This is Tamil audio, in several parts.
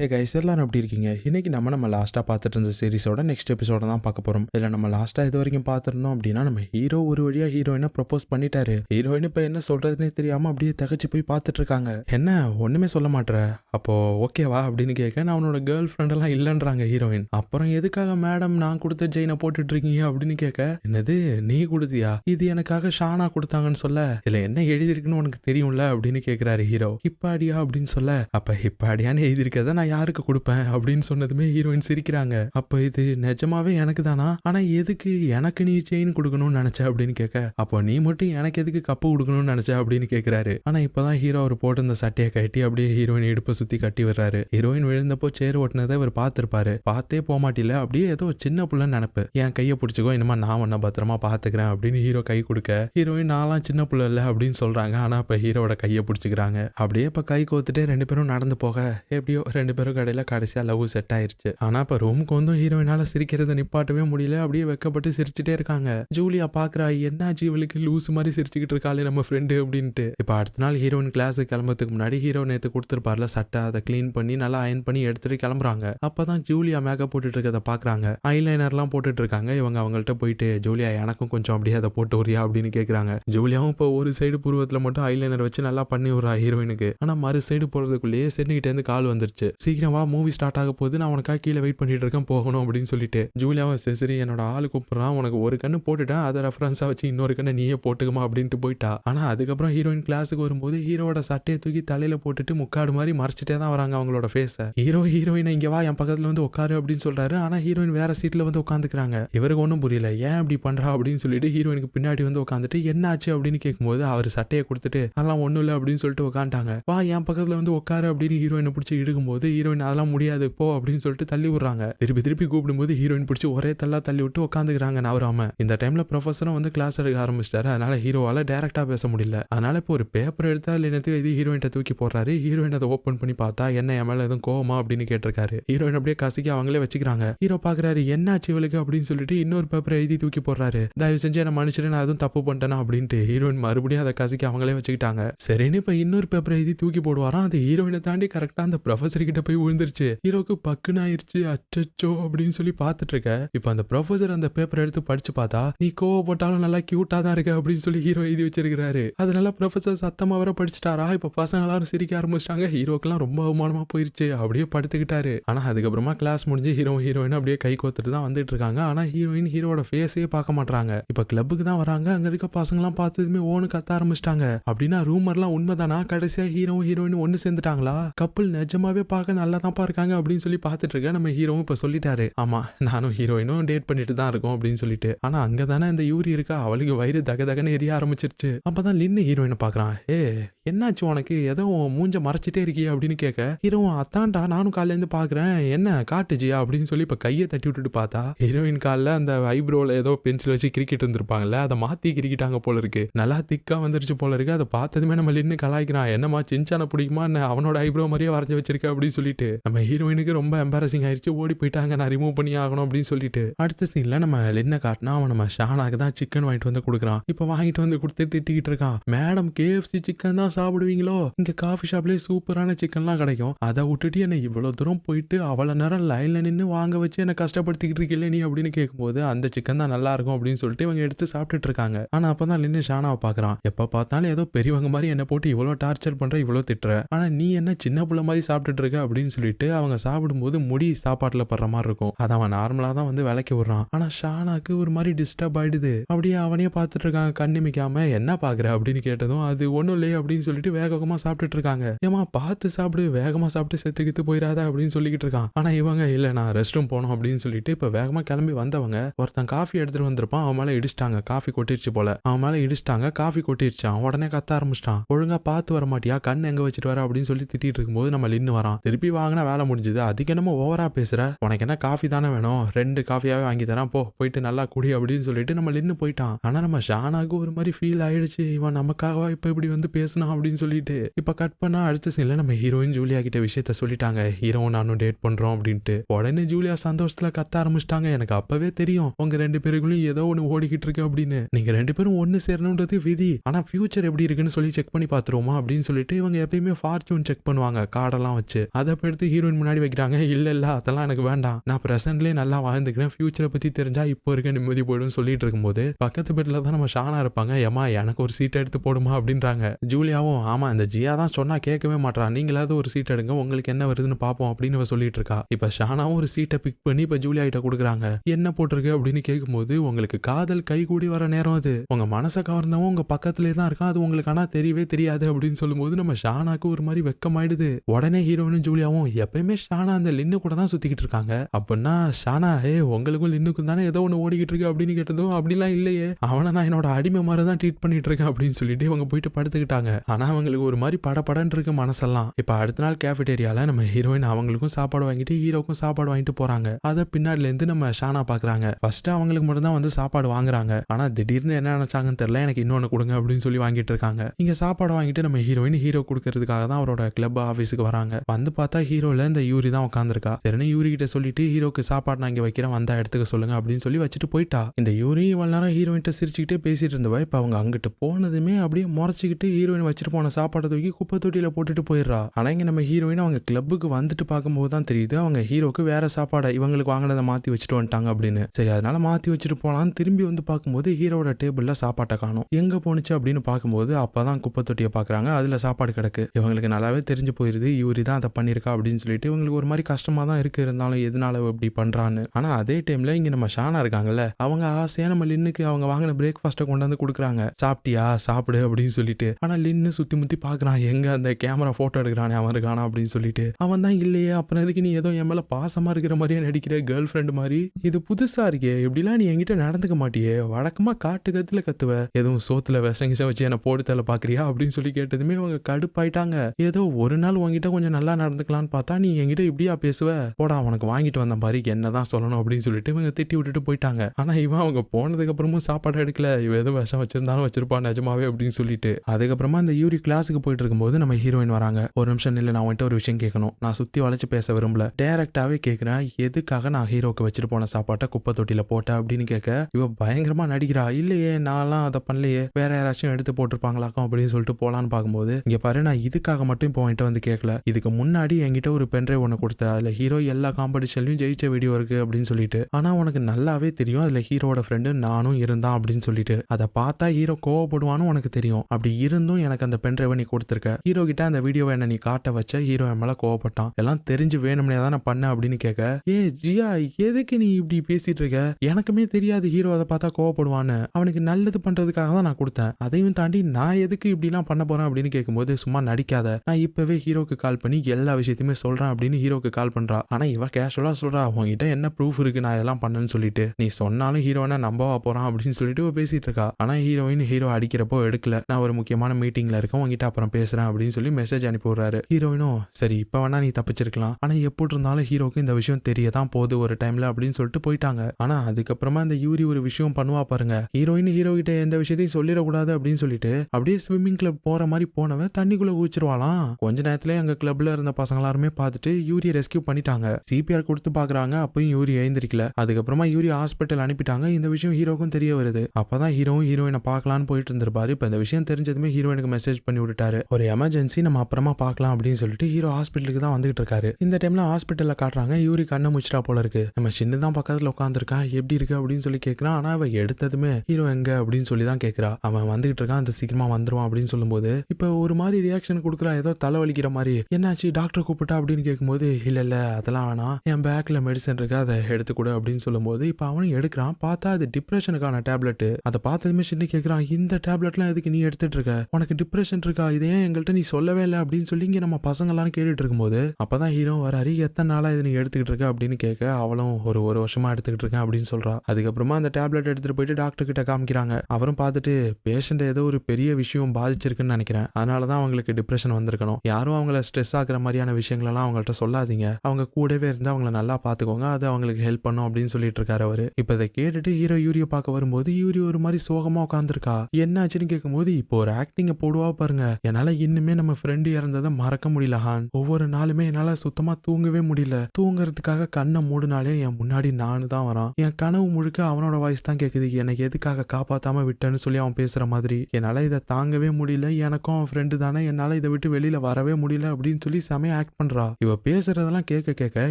ஏ கைஸ் எல்லாரும் எப்படி இருக்கீங்க? இன்னைக்கு நம்ம நம்ம லாஸ்ட்டாக பார்த்துட்டு இருந்த சீரிஸோட நெக்ஸ்ட் எபிசோட தான் பார்க்க போகிறோம் இதில் நம்ம லாஸ்ட்டாக இது வரைக்கும் பார்த்துருந்தோம் அப்படின்னா நம்ம ஹீரோ ஒரு வழியாக ஹீரோயினை ப்ரப்போஸ் பண்ணிட்டாரு. ஹீரோயின் இப்போ என்ன சொல்கிறதுனே தெரியாமல் அப்படியே தகச்சு போய் பார்த்துட்டு இருக்காங்க. என்ன? ஒன்றுமே சொல்ல மாட்ற? அப்போ ஓகேவா அப்படின்னு கேட்க நான் அவனோட கேர்ள் ஃப்ரெண்டெல்லாம் இல்லைன்றாங்க ஹீரோயின் அப்புறம் எதுக்காக மேடம் நான் கொடுத்த ஜெயினை போட்டுட்டு இருக்கீங்க அப்படின்னு கேட்க என்னது நீ கொடுத்தியா? இது எனக்காக ஷானா கொடுத்தாங்கன்னு சொல்ல இதில் என்ன எழுதியிருக்குன்னு உனக்கு தெரியும்ல அப்படின்னு கேட்குறாரு ஹீரோ ஹிப்பாடியா அப்படின்னு சொல்ல அப்போ ஹிப்பாடியான்னு எழுதியிருக்கத நான் யாருக்கு கொடுப்பேன் அப்படின்னு சொன்னதுமே ஹீரோயின் சிரிக்கிறாங்க. அப்போ இது நிஜமாவே எனக்கு தானா? ஆனா எதுக்கு எனக்கு நீ செயின் கொடுக்கணும்னு நினைச்ச அப்படின்னு கேட்க அப்போ நீ மட்டும் எனக்கு எதுக்கு கப்பு கொடுக்கணும்னு நினைச்ச அப்படின்னு கேட்கிறாரு ஆனா இப்பதான் ஹீரோ அவர் போட்டிருந்த சட்டையை கட்டி அப்படியே ஹீரோயின் இடுப்பை சுத்தி கட்டி வர்றாரு ஹீரோயின் விழுந்தப்போ சேர் ஓட்டினதை அவர் பார்த்திருப்பாரு. பார்த்தே போமாட்டில அப்படியே ஏதோ சின்ன புள்ளன்னு நினைப்பு. என் கையை பிடிச்சிக்கோ இனிமே நான் உன்னை பத்திரமா பாத்துக்கிறேன் அப்படின்னு ஹீரோ கை கொடுக்க ஹீரோயின் நான்லாம் சின்ன புள்ள இல்ல அப்படின்னு சொல்றாங்க. ஆனா இப்ப ஹீரோவோட கையை பிடிச்சிக்கிறாங்க. அப்படியே இப்ப கை கோத்துட்டே ரெண்டு பேரும் நடந்து போக எப்படியோ ரெண்டு பேரும் கடையில் கடைசியாக லவ் செட் ஆயிருச்சு. ஆனால் இப்போ ரூமுக்கு வந்து ஹீரோயினால் சிரிக்கிறத நிப்பாட்டவே முடியல. அப்படியே வெக்கப்பட்டு சிரிச்சுட்டே இருக்காங்க. ஜூலியா பார்க்குறா என்ன ஜீவலுக்கு லூஸ் மாதிரி சிரிச்சுக்கிட்டு இருக்காளே நம்ம ஃப்ரெண்டு அப்படின்ட்டு. இப்போ அடுத்த நாள் ஹீரோயின் கிளாஸுக்கு கிளம்புறதுக்கு முன்னாடி ஹீரோ நேற்று கொடுத்துருப்பார்ல சட்டை அதை க்ளீன் பண்ணி நல்லா அயன் பண்ணி எடுத்துட்டு கிளம்புறாங்க. அப்போ தான் ஜூலியா மேக்கப் போட்டுட்டு இருக்கதை பார்க்குறாங்க ஐலைனர்லாம் போட்டுட்டு இருக்காங்க. இவங்க அவங்கள்ட்ட போயிட்டு ஜூலியா எனக்கும் கொஞ்சம் அப்படியே அதை போட்டு வரியா அப்படின்னு கேட்குறாங்க ஜூலியாவும் இப்போ ஒரு சைடு பூர்வத்தில் மட்டும் ஐலைனர் வச்சு நல்லா பண்ணி விடுறா ஹீரோயினுக்கு ஆனால் மறு சைடு போகிறதுக்குள்ளேயே சென்னிக்கிட்டேருந்து கால் வந்துருச்சு. சீக்கிரம் வா மூவி ஸ்டார்ட் ஆக போகுது. நான் உனக்காக கீழே வெயிட் பண்ணிட்டு இருக்கேன் போகணும் அப்படின்னு சொல்லிட்டு. ஜூலியாவும் சரி என்னோட ஆளு கூப்பிட்றான். உனக்கு ஒரு கண்ணு போட்டுட்டேன். அதை ரெஃபரன்ஸாக வச்சு இன்னொரு கண்ணை நீயே போட்டுக்குமா அப்படின்ட்டு போயிட்டா. ஆனால் அதுக்கப்புறம் ஹீரோயின் கிளாஸுக்கு வரும்போது ஹீரோட சட்டையை தூக்கி தலையில போட்டுட்டு முக்காடு மாதிரி மறைச்சிட்டே தான் வராங்க அவங்களோட ஃபேஸை ஹீரோ ஹீரோயின் இங்கே வா என் பக்கத்தில் வந்து உட்காரு அப்படின்னு சொல்கிறாரு ஆனால் ஹீரோயின் வேற சீட்டில் வந்து உட்காந்துக்கிறாங்க. இவருக்கு ஒன்றும் புரியல. ஏன் இப்படி பண்ணுறா அப்படின்னு சொல்லிட்டு ஹீரோயினுக்கு பின்னாடி வந்து உட்காந்துட்டு என்ன ஆச்சு அப்படின்னு கேட்கும்போது அவர் சட்டையை கொடுத்துட்டு அதெல்லாம் ஒன்றும் இல்லை அப்படின்னு சொல்லிட்டு உட்காந்துட்டாங்க. வா என் பக்கத்தில் வந்து உட்காரு அப்படின்னு ஹீரோயினை பிடிச்சி இழுக்கும்போது ஹீரோயின் அதெல்லாம் முடியாது போ அப்படின்னு சொல்லிட்டு தள்ளி விடுறாங்க. திருப்பி திருப்பி கூப்பிடும்போது ஹீரோயின் பிடிச்சி ஒரே தள்ளா தள்ளி விட்டு உட்காந்துக்கிறாங்க நவராம. இந்த டைம்ல ப்ரொஃபஸரும் வந்து கிளாஸ் எடுக்க ஆரம்பிச்சிட்டாரு. அதனால ஹீரோவால டேரக்டா பேச முடியல. அதனால இப்போ ஒரு பேப்பர் எடுத்தா இல்லைனத்து இது ஹீரோயின் தூக்கி போடுறாரு. ஹீரோயின் அதை ஓப்பன் பண்ணி பார்த்தா என்ன என் மேல எதுவும் கோவமா அப்படின்னு கேட்டிருக்காரு. ஹீரோயின் அப்படியே கசக்கி அவங்களே வச்சுக்கிறாங்க. ஹீரோ பாக்குறாரு என்னாச்சு இவளுக்கு? அப்படின்னு சொல்லிட்டு இன்னொரு பேப்பரை எழுதி தூக்கி போடுறாரு. தயவு செஞ்சு என்ன மனுஷன் நான் எதுவும் தப்பு பண்ணிட்டேனா? அப்படின்ட்டு ஹீரோயின் மறுபடியும் அதை கசக்கி அவங்களே வச்சுக்கிட்டாங்க. சரின்னு இப்ப இன்னொரு பேப்பர் எழுதி தூக்கி போடுவாராம். அது ஹீரோயினை தாண்டி கரெக்டா அந்த ப்ரொஃபஸர் கிட்ட போய் விழுந்துருச்சு. ஹீரோக்கு பக்குன்னு ஆயிருச்சு அச்சோ அப்படின்னு சொல்லி பார்த்துட்டு இருக்க இப்ப அந்த ப்ரொஃபசர் அந்த பேப்பர் எடுத்து படிச்சு பார்த்தா நீ கோவப்பட்டாலும் நல்லா கியூட்டா தான் இருக்க அப்படின்னு சொல்லி ஹீரோ எழுதி வச்சிருக்காரு அதனால ப்ரொஃபசர் சத்தமா வர படிச்சுட்டாரா? இப்ப பசங்க எல்லாரும் சிரிக்க ஆரம்பிச்சிட்டாங்க. ஹீரோக்கெல்லாம் ரொம்ப அவமானமா போயிருச்சு. அப்படியே படுத்துக்கிட்டாரு. ஆனா அதுக்கப்புறமா கிளாஸ் முடிஞ்சு ஹீரோ ஹீரோயின் அப்படியே கை கோத்துட்டு தான் வந்துட்டு இருக்காங்க ஆனா ஹீரோயின் ஹீரோட ஃபேஸே பார்க்க மாட்டாங்க இப்ப கிளப்புக்கு தான் வராங்க. அங்க இருக்க பசங்கலாம் பார்த்ததுமே ஓனு கத்த ஆரம்பிச்சிட்டாங்க. அப்படின்னா ரூமர்லாம் உண்மைதானா? கடைசியா ஹீரோ ஹீரோயின் ஒன்னு சேர்ந்துட்டாங்களா? கப்பல் நிஜமாவே பார்க்க நல்லா தான் இருக்காங்க அப்படின்னு சொல்லி பார்த்துட்டு இருக்க நம்ம ஹீரோவும் இப்ப சொல்லிட்டாரு. ஆமா நானும் ஹீரோயினும் டேட் பண்ணிட்டு தான் இருக்கோம் அப்படின்னு சொல்லிட்டு. ஆனா அங்க தானே இந்த யூரி இருக்கா? அவளுக்கு வயிறு தக தகன்னு எரிய ஆரம்பிச்சிருச்சு. அப்பதான் லின்னு ஹீரோயினை பாக்குறான் ஏ என்னாச்சு உனக்கு? ஏதோ மூஞ்ச மறைச்சிட்டே இருக்கியே அப்படின்னு கேட்க ஹீரோவும் அத்தான்டா நானும் காலையில இருந்து பாக்குறேன் என்ன காட்டுஜியா அப்படின்னு சொல்லி இப்ப கையை தட்டி விட்டுட்டு பார்த்தா ஹீரோயின் காலில் அந்த ஐப்ரோல ஏதோ பென்சில் வச்சு கிரிக்கெட் இருந்திருப்பாங்கல்ல அதை மாத்தி கிரிக்கிட்டாங்க போல இருக்கு. நல்லா திக்கா வந்துருச்சு போல இருக்கு. அதை பார்த்ததுமே நம்ம லின்னு கலாய்க்கிறான். என்னமா சின்சான பிடிக்குமா? என்ன அவனோட ஐப்ரோ மாதிரியே வரைஞ்சு வச்சிருக்க? அப்படின்னு சொல்லிட்டு நம்ம ஹீரோயினுக்கு ரொம்ப எம்பாரசிங் ஆயிடுச்சு ஓடி போயிட்டாங்க நான் ரிமூவ் பண்ணி ஆகணும் அப்படின்னு சொல்லிட்டு. அடுத்த சீன்ல நம்ம லின்ன காட்டினா அவன் நம்ம ஷானாக்கு தான் சிக்கன் வாங்கிட்டு வந்து கொடுக்குறான். இப்போ வாங்கிட்டு வந்து கொடுத்து திட்டிக்கிட்டு இருக்கான். மேடம் கேஎஃப்சி சிக்கன் தான் சாப்பிடுவீங்களோ? இங்க காஃபி ஷாப்லயே சூப்பரான சிக்கன்லாம் கிடைக்கும். அதை விட்டுட்டு என்ன இவ்வளவு தூரம் போயிட்டு அவ்வளோ நேரம் லைன்ல நின்று வாங்க வச்சு என்ன கஷ்டப்படுத்திக்கிட்டு இருக்கல நீ? அப்படின்னு கேட்கும்போது அந்த சிக்கன் தான் நல்லா இருக்கும் அப்படின்னு சொல்லிட்டு இவங்க எடுத்து சாப்பிட்டுட்டு இருக்காங்க. ஆனா அப்பதான் நின்று ஷானாவை பாக்குறான். எப்ப பார்த்தாலும் ஏதோ பெரியவங்க மாதிரி என்ன போட்டு இவ்வளவு டார்ச்சர் பண்ற இவ்வளவு திட்டுற. ஆனா நீ என்ன சின்ன புள்ள மாதிரி சாப்பிட்டுட்டு இருக்க அப்படின்னு சொல்லிட்டு அவங்க சாப்பிடும்போது முடி சாப்பாட்டுல படுற மாதிரி இருக்கும். அதை அவன் நார்மலா தான் வந்து விலைக்கு விடுறான். ஆனா ஷானாக்கு ஒரு மாதிரி டிஸ்டர்ப் ஆயிடுது. அப்படியே அவனே பார்த்துட்டு இருக்காங்க கண்ணிமிக்காம என்ன பாக்குற அப்படின்னு கேட்டதும் அது ஒண்ணும் இல்லையே அப்படின்னு சொல்லிட்டு வேகமா சாப்பிட்டுட்டு இருக்காங்க. ஏமா பார்த்து சாப்பிடு வேகமா சாப்பிட்டு செத்து கித்து போயிடாத அப்படின்னு சொல்லிக்கிட்டு இருக்கான். ஆனா இவங்க இல்ல நான் ரெஸ்ட் ரூம் போனோம் அப்படின்னு சொல்லிட்டு இப்ப வேகமா கிளம்பி வந்தவங்க ஒருத்தன் காஃபி எடுத்துட்டு வந்திருப்பான் அவன் மேல இடிச்சிட்டாங்க காஃபி கொட்டிருச்சு போல. அவன் மேல இடிச்சிட்டாங்க காஃபி கொட்டிருச்சான் உடனே கத்த ஆரம்பிச்சிட்டான். ஒழுங்கா பார்த்து வர மாட்டியா? கண் எங்க வச்சுட்டு வர? அப்படின்னு சொல்லி திட்டிட்டு இருக்கும்போது நம்ம லின்னு வரான். திருப்பி வாங்கினா வேலை முடிஞ்சது. அதுக்கு என்னமோ ஓவரா பேசுற. உனக்கு என்ன காஃபி தானே வேணும்? ரெண்டு காஃபியாவே வாங்கி தரேன். போ போயிட்டு நல்லா குடி அப்படின்னு சொல்லிட்டு நம்ம நின்று போயிட்டான். ஆனா நம்ம ஷானாக்கு ஒரு மாதிரி ஃபீல் ஆயிடுச்சு. இவன் நமக்காகவா இப்ப இப்படி வந்து பேசினா அப்படின்னு சொல்லிட்டு. இப்ப கட் பண்ணா அடுத்த சீன்ல நம்ம ஹீரோயின் ஜூலியா கிட்ட விஷயத்த சொல்லிட்டாங்க. ஹீரோவும் நானும் டேட் பண்றோம் அப்படின்ட்டு. உடனே ஜூலியா சந்தோஷத்துல கத்த ஆரம்பிச்சிட்டாங்க. எனக்கு அப்பவே தெரியும். உங்க ரெண்டு பேருக்குள்ளயும் ஏதோ ஒன்று ஓடிக்கிட்டு இருக்கு அப்படின்னு. நீங்க ரெண்டு பேரும் ஒன்று சேரணுன்றது விதி. ஆனா ஃபியூச்சர் எப்படி இருக்குன்னு சொல்லி செக் பண்ணி பாத்துருவோமா அப்படின்னு சொல்லிட்டு இவங்க எப்பயுமே ஃபார்ச்சூன் செக் பண்ணுவாங்க. கார்டெல்லாம் வச்சு. அது அதை எடுத்து ஹீரோயின் முன்னாடி வைக்கிறாங்க. இல்ல இல்லை அதெல்லாம் எனக்கு வேண்டாம். நான் பிரசன்ட்லயே நல்லா வாழ்ந்துக்கிறேன். ஃபியூச்சரை பத்தி தெரிஞ்சா இப்போ இருக்க நிம்மதி போயிடும் சொல்லிட்டு இருக்கும்போது பக்கத்து பெட்டில் தான் நம்ம ஷானா இருப்பாங்க. ஏமா எனக்கு ஒரு சீட் எடுத்து போடுமா அப்படின்றாங்க. ஜூலியாவும் ஆமா இந்த ஜியா தான் சொன்னா கேட்கவே மாட்டான் நீங்களாவது ஒரு சீட் எடுங்க. உங்களுக்கு என்ன வருதுன்னு பாப்போம் அப்படின்னு இவ சொல்லிட்டு இருக்கா. இப்ப ஷானாவும் ஒரு சீட்டை பிக் பண்ணி இப்ப ஜூலியா கிட்ட கொடுக்குறாங்க. என்ன போட்டிருக்கு அப்படின்னு கேட்கும்போது உங்களுக்கு காதல் கை கூடி வர நேரம் அது. உங்க மனசை கவர்ந்தவன் உங்க பக்கத்துலேயே தான் இருக்கான். அது உங்களுக்கு ஆனா தெரியவே தெரியாது அப்படின்னு சொல்லும்போது நம்ம ஷானாக்கு ஒரு மாதிரி வெக்கமாயிடுது. உடனே ஹீரோனு ஜூலியாவும் எப்பயுமே ஷானா அந்த லின்னு கூட தான் சுத்திக்கிட்டு இருக்காங்க. அப்படின்னா ஷானா ஏ உங்களுக்கும் லின்னுக்கும் தானே ஏதோ ஒன்று ஓடிக்கிட்டு இருக்கு அப்படின்னு கேட்டதும் அப்படிலாம் இல்லையே. அவனை நான் என்னோட அடிமை மாதிரி தான் ட்ரீட் பண்ணிட்டு இருக்கேன் அப்படின்னு சொல்லிட்டு இவங்க போயிட்டு படுத்துக்கிட்டாங்க. ஆனா அவங்களுக்கு ஒரு மாதிரி படபடன்னு இருக்கு மனசெல்லாம். இப்ப அடுத்த நாள் கேஃபிடேரியால நம்ம ஹீரோயின் அவங்களுக்கும் சாப்பாடு வாங்கிட்டு ஹீரோக்கும் சாப்பாடு வாங்கிட்டு போறாங்க. அதை பின்னாடில இருந்து நம்ம ஷானா பாக்குறாங்க. ஃபர்ஸ்ட் அவங்களுக்கு மட்டும் தான் வந்து சாப்பாடு வாங்குறாங்க. ஆனா திடீர்னு என்ன நினைச்சாங்கன்னு தெரியல. எனக்கு இன்னொன்னு கொடுங்க அப்படின்னு சொல்லி வாங்கிட்டு இருக்காங்க. இங்க சாப்பாடு வாங்கிட்டு நம்ம ஹீரோயின் ஹீரோ கொடுக்கறதுக்காக தான் அவரோட கிளப் ஆஃபீஸுக்கு வராங்க. வந்து பார்த்தா பார்த்தா ஹீரோல இந்த யூரி தான் உட்காந்துருக்கா சரினு யூரி கிட்ட சொல்லிட்டு ஹீரோக்கு சாப்பாடு நான் இங்க வைக்கிறேன் வந்தா எடுத்துக்க சொல்லுங்க அப்படின்னு சொல்லி வச்சுட்டு போயிட்டா. இந்த யூரி இவ்வளவு நேரம் ஹீரோயின்ட்ட சிரிச்சுக்கிட்டே பேசிட்டு இருந்தவா இப்ப அவங்க அங்கிட்டு போனதுமே அப்படியே முறைச்சிக்கிட்டு ஹீரோயின் வச்சுட்டு போன சாப்பாடை தூக்கி குப்பை தொட்டியில போட்டுட்டு போயிடுறா. ஆனா இங்க நம்ம ஹீரோயின் அவங்க கிளப்புக்கு வந்துட்டு பார்க்கும்போது தான் தெரியுது அவங்க ஹீரோக்கு வேற சாப்பாடை இவங்களுக்கு வாங்கினதை மாத்தி வச்சுட்டு வந்துட்டாங்க அப்படின்னு. சரி அதனால மாத்தி வச்சுட்டு போலான்னு திரும்பி வந்து பார்க்கும்போது ஹீரோட டேபிள்ல சாப்பாட்டை காணும். எங்க போணுச்சு அப்படின்னு பார்க்கும்போது அப்பதான் குப்பை தொட்டியை பாக்குறாங்க அதுல சாப்பாடு கிடக்கு. இவங்களுக்கு நல்லாவே தெரிஞ்சு போயிருது யூரி தான் அதை பண்ணிருக்கா அப்படின்னு சொல்லிட்டு இவங்களுக்கு ஒரு மாதிரி கஷ்டமா தான் இருக்கு இருந்தாலும் எதனால இப்படி பண்றான்னு. ஆனா அதே டைம்ல இங்க நம்ம ஷானா இருக்காங்கல்ல அவங்க ஆசையா நம்ம லின்னுக்கு அவங்க வாங்கின பிரேக்ஃபாஸ்ட்டை கொண்டாந்து கொடுக்குறாங்க. சாப்பிட்டியா? சாப்பிடு அப்படின்னு சொல்லிட்டு. ஆனா லின்னு சுத்தி முத்தி பாக்குறான் எங்க அந்த கேமரா போட்டோ எடுக்கிறானே அவன் இருக்கானா அப்படின்னு சொல்லிட்டு. அவன் தான் இல்லையே அப்புறம் எதுக்கு நீ ஏதோ என் மேல பாசமா இருக்கிற மாதிரியே நடிக்கிற கேர்ள் ஃப்ரெண்ட் மாதிரி? இது புதுசா இருக்கே இப்படிலாம் நீ என்கிட்ட நடந்துக்க மாட்டியே வழக்கமா காட்டு கத்துல கத்துவ. எதுவும் சோத்துல விசங்கிச வச்சு என்ன போடுத்தல தள்ள பாக்குறியா அப்படின்னு சொல்லி கேட்டதுமே அவங்க கடுப்பாயிட்டாங்க. ஏதோ ஒரு நாள் உங்ககிட்ட கொஞ்சம் நல்லா நடந்துக்கலாம்னு பார்த்தா நீ என்கிட்ட இப்படியா பேசுவ? போடா உனக்கு வாங்கிட்டு வந்த மாதிரி என்னதான் சொல்லணும் அப்படின்னு சொல்லிட்டு இவங்க திட்டி விட்டுட்டு போயிட்டாங்க. ஆனா இவன் அவங்க போனதுக்கு அப்புறமும் சாப்பாடு எடுக்கல. இவ எதுவும் விஷம் வச்சிருந்தாலும் வச்சிருப்பான் நிஜமாவே அப்படின்னு சொல்லிட்டு. அதுக்கப்புறமா அந்த யூரி கிளாஸுக்கு போயிட்டு இருக்கும்போது நம்ம ஹீரோயின் வராங்க. ஒரு நிமிஷம் இல்லை நான் வந்துட்டு ஒரு விஷயம் கேட்கணும் நான் சுத்தி வளைச்சு பேச விரும்பல. டைரக்டாவே கேட்கிறேன் எதுக்காக நான் ஹீரோக்கு வச்சுட்டு போன சாப்பாட்டை குப்பை தொட்டியில போட்டேன் அப்படின்னு கேட்க இவன் பயங்கரமா நடிக்கிறா. இல்லையே நான்லாம் அதை பண்ணலையே. வேற யாராச்சும் எடுத்து போட்டிருப்பாங்களாக்கும் அப்படின்னு சொல்லிட்டு போலான்னு பார்க்கும்போது இங்க பாரு நான் இதுக்காக மட்டும் இப்போ என்கிட்ட வந்து கேட்கல இதுக்கு முன்னாடி என்கிட்ட ஒரு பென்ட்ரைவ் ஒன்று கொடுத்த அதில் ஹீரோ எல்லா காம்படிஷன்லையும் ஜெயிச்ச வீடியோ இருக்குது அப்படின்னு சொல்லிட்டு. ஆனா உனக்கு நல்லாவே தெரியும் அதுல ஹீரோட ஃப்ரெண்டு நானும் இருந்தான் அப்படின்னு சொல்லிட்டு. அதை பார்த்தா ஹீரோ கோவப்படுவான்னு உனக்கு தெரியும். அப்படி இருந்தும் எனக்கு அந்த பென்ட்ரைவை நீ கொடுத்துருக்க. ஹீரோ கிட்ட அந்த வீடியோவை என்ன நீ காட்ட வச்ச ஹீரோ என் மேல கோவப்பட்டான். எல்லாம் தெரிஞ்சு வேணும்னே தான் நான் பண்ணேன் அப்படின்னு கேட்க ஏ ஜியா எதுக்கு நீ இப்படி பேசிட்டு இருக்க? எனக்குமே தெரியாது ஹீரோ அதை பார்த்தா கோவப்படுவான்னு. அவனுக்கு நல்லது பண்றதுக்காக தான் நான் கொடுத்தேன். அதையும் தாண்டி நான் எதுக்கு இப்படிலாம் பண்ண போறேன்? அப்படின்னு கேட்கும்போது சும்மா நடிக்காத. நான் இப்பவே ஹீரோக்கு கால் பண்ணி எல்லா விஷயத்தையுமே சொல்றேன் அப்படின்னு ஹீரோக்கு கால் பண்றா. ஆனா இவ கேஷுவலா சொல்றா உங்ககிட்ட என்ன ப்ரூஃப் இருக்கு? நான் இதெல்லாம் பண்ணேன்னு சொல்லிட்டு. நீ சொன்னாலும் ஹீரோனை நம்பவா போறான் அப்படின்னு சொல்லிட்டு பேசிகிட்டு பேசிட்டு இருக்கா. ஆனா ஹீரோயின் ஹீரோ அடிக்கிறப்போ எடுக்கல. நான் ஒரு முக்கியமான மீட்டிங்ல இருக்கேன். உங்ககிட்ட அப்புறம் பேசுறேன் அப்படின்னு சொல்லி மெசேஜ் அனுப்பி விடுறாரு. ஹீரோயினும் சரி இப்ப வேணா நீ தப்பிச்சிருக்கலாம். ஆனா எப்படி இருந்தாலும் ஹீரோக்கு இந்த விஷயம் தெரியதான் போகுது ஒரு டைம்ல அப்படின்னு சொல்லிட்டு போயிட்டாங்க. ஆனா அதுக்கப்புறமா இந்த யூரி ஒரு விஷயம் பண்ணுவா பாருங்க. ஹீரோயின் ஹீரோ கிட்ட எந்த விஷயத்தையும் சொல்லிடக்கூடாது அப்படின்னு சொல்லிட்டு அப்படியே ஸ்விம்மிங் கிளப் போற மாதிரி போனவன் தண்ணிக்குள்ள ஊச்சிருவாளாம் கொஞ்ச நேரத்துல அங்க கிளப்ல இருந்த பசங்க எல்லாருமே பார்த்துட்டு யூரியை ரெஸ்கியூ பண்ணிட்டாங்க. சிபிஆர் கொடுத்து பாக்குறாங்க அப்பயும் யூரி எழுந்திருக்கல அதுக்கப்புறமா யூரி ஹாஸ்பிட்டல் அனுப்பிட்டாங்க. இந்த விஷயம் ஹீரோக்கும் தெரிய வருது. அப்பதான் ஹீரோவும் ஹீரோயினை பார்க்கலான்னு போயிட்டு இருந்திருப்பாரு இப்ப இந்த விஷயம் தெரிஞ்சதுமே ஹீரோயினுக்கு மெசேஜ் பண்ணி விட்டுட்டாரு. ஒரு எமர்ஜென்சி நம்ம அப்புறமா பார்க்கலாம் அப்படின்னு சொல்லிட்டு ஹீரோ ஹாஸ்பிட்டலுக்கு தான் வந்துகிட்டு இருக்காரு. இந்த டைம்ல ஹாஸ்பிட்டல்ல காட்டுறாங்க யூரி கண்ணை முச்சிட்டா போல இருக்கு. நம்ம சின்ன தான் பக்கத்துல உட்காந்துருக்கான் எப்படி இருக்கு அப்படின்னு சொல்லி கேட்கறான் ஆனா அவ எடுத்ததுமே ஹீரோ எங்க அப்படின்னு சொல்லி தான் கேட்கறா அவன் வந்துகிட்டு இருக்கான். அந்த சீக்கிரமா வந்துருவான் அப்படின்னு சொல்லும்போது இப்ப ஒரு மாதிரி ரியாக்ஷன் கொடுக்குறான் ஏதோ தலை வலிக்கிற மாதிரி. என்னாச்சு? டாக்டர் கூப்பிட்டா அப்படின்னு கேட்கும்போது இல்லை இல்லை அதெல்லாம் வேணாம். என் பேக்கில் மெடிசன் இருக்கு அதை எடுத்துக்கூட அப்படின்னு சொல்லும்போது இப்போ அவனும் எடுக்கிறான். பார்த்தா அது டிப்ரெஷனுக்கான டேப்லெட் அதை பார்த்ததுமே சின்ன கேட்குறான் இந்த டேப்லெட்லாம் எதுக்கு நீ எடுத்துட்டு இருக்க? உனக்கு டிப்ரெஷன் இருக்கா? இதை ஏன் எங்கள்கிட்ட நீ சொல்லவே இல்லை? அப்படின்னு சொல்லி இங்கே நம்ம பசங்கள்லாம் கேட்டுட்டு இருக்கும்போது அப்பதான் ஹீரோ வராரு எத்தனை நாளாக இது நீ எடுத்துக்கிட்டு இருக்க? அப்படின்னு கேட்க அவளும் ஒரு ஒரு வருஷமா எடுத்துக்கிட்டு இருக்கேன் அப்படின்னு சொல்றா. அதுக்கப்புறமா அந்த டேப்லெட் எடுத்துட்டு போயிட்டு டாக்டர் கிட்ட காமிக்கிறாங்க. அவரும் பார்த்துட்டு பேஷண்ட் ஏதோ ஒரு பெரிய விஷயம் பாதிச்சிருக்குன்னு நினைக்கிறேன். அதனாலதான் அவங்களுக்கு டிப்ரெஷன் வந்திருக்கணும். யாரும் அவங்கள ஸ்ட்ரெஸ் ஆகுற மாதிரியான விஷயங்களெல்லாம் அவங்கள்ட்ட சொல்லாதீங்க. அவங்க கூடவே இருந்து அவங்கள நல்லா பார்த்துக்கோங்க அது அவங்களுக்கு ஹெல்ப் பண்ணும் அப்படின்னு சொல்லிட்டு இருக்காரு அவரு. இப்போ இதை கேட்டுட்டு ஹீரோ யூரியோ பார்க்க வரும்போது யூரியோ ஒரு மாதிரி சோகமா உட்காந்துருக்கா என்னாச்சுன்னு கேட்கும்போது இப்போ ஒரு ஆக்டிங்க போடுவா பாருங்க. என்னால இன்னுமே நம்ம ஃப்ரெண்டு இறந்ததை மறக்க முடியல ஹான். ஒவ்வொரு நாளுமே என்னால சுத்தமா தூங்கவே முடியல. தூங்குறதுக்காக கண்ணை மூடினாலே என் முன்னாடி நானு தான் வரான். என் கனவு முழுக்க அவனோட வாய்ஸ் தான் கேக்குது. என்னை எதுக்காக காப்பாத்தாம விட்டேன்னு சொல்லி அவன் பேசுற மாதிரி. என்னால இதை தாங்கவே முடியல. எனக்கும் அவன் ஃப்ரெண்டு தானே. என்னால இதை விட்டு வெளியில வரவே முடியல அப்படின்னு சொல்லி செமைய ஆக்ட் பண்றா. இவ பேசுறதெல்லாம் கேட்க கேட்க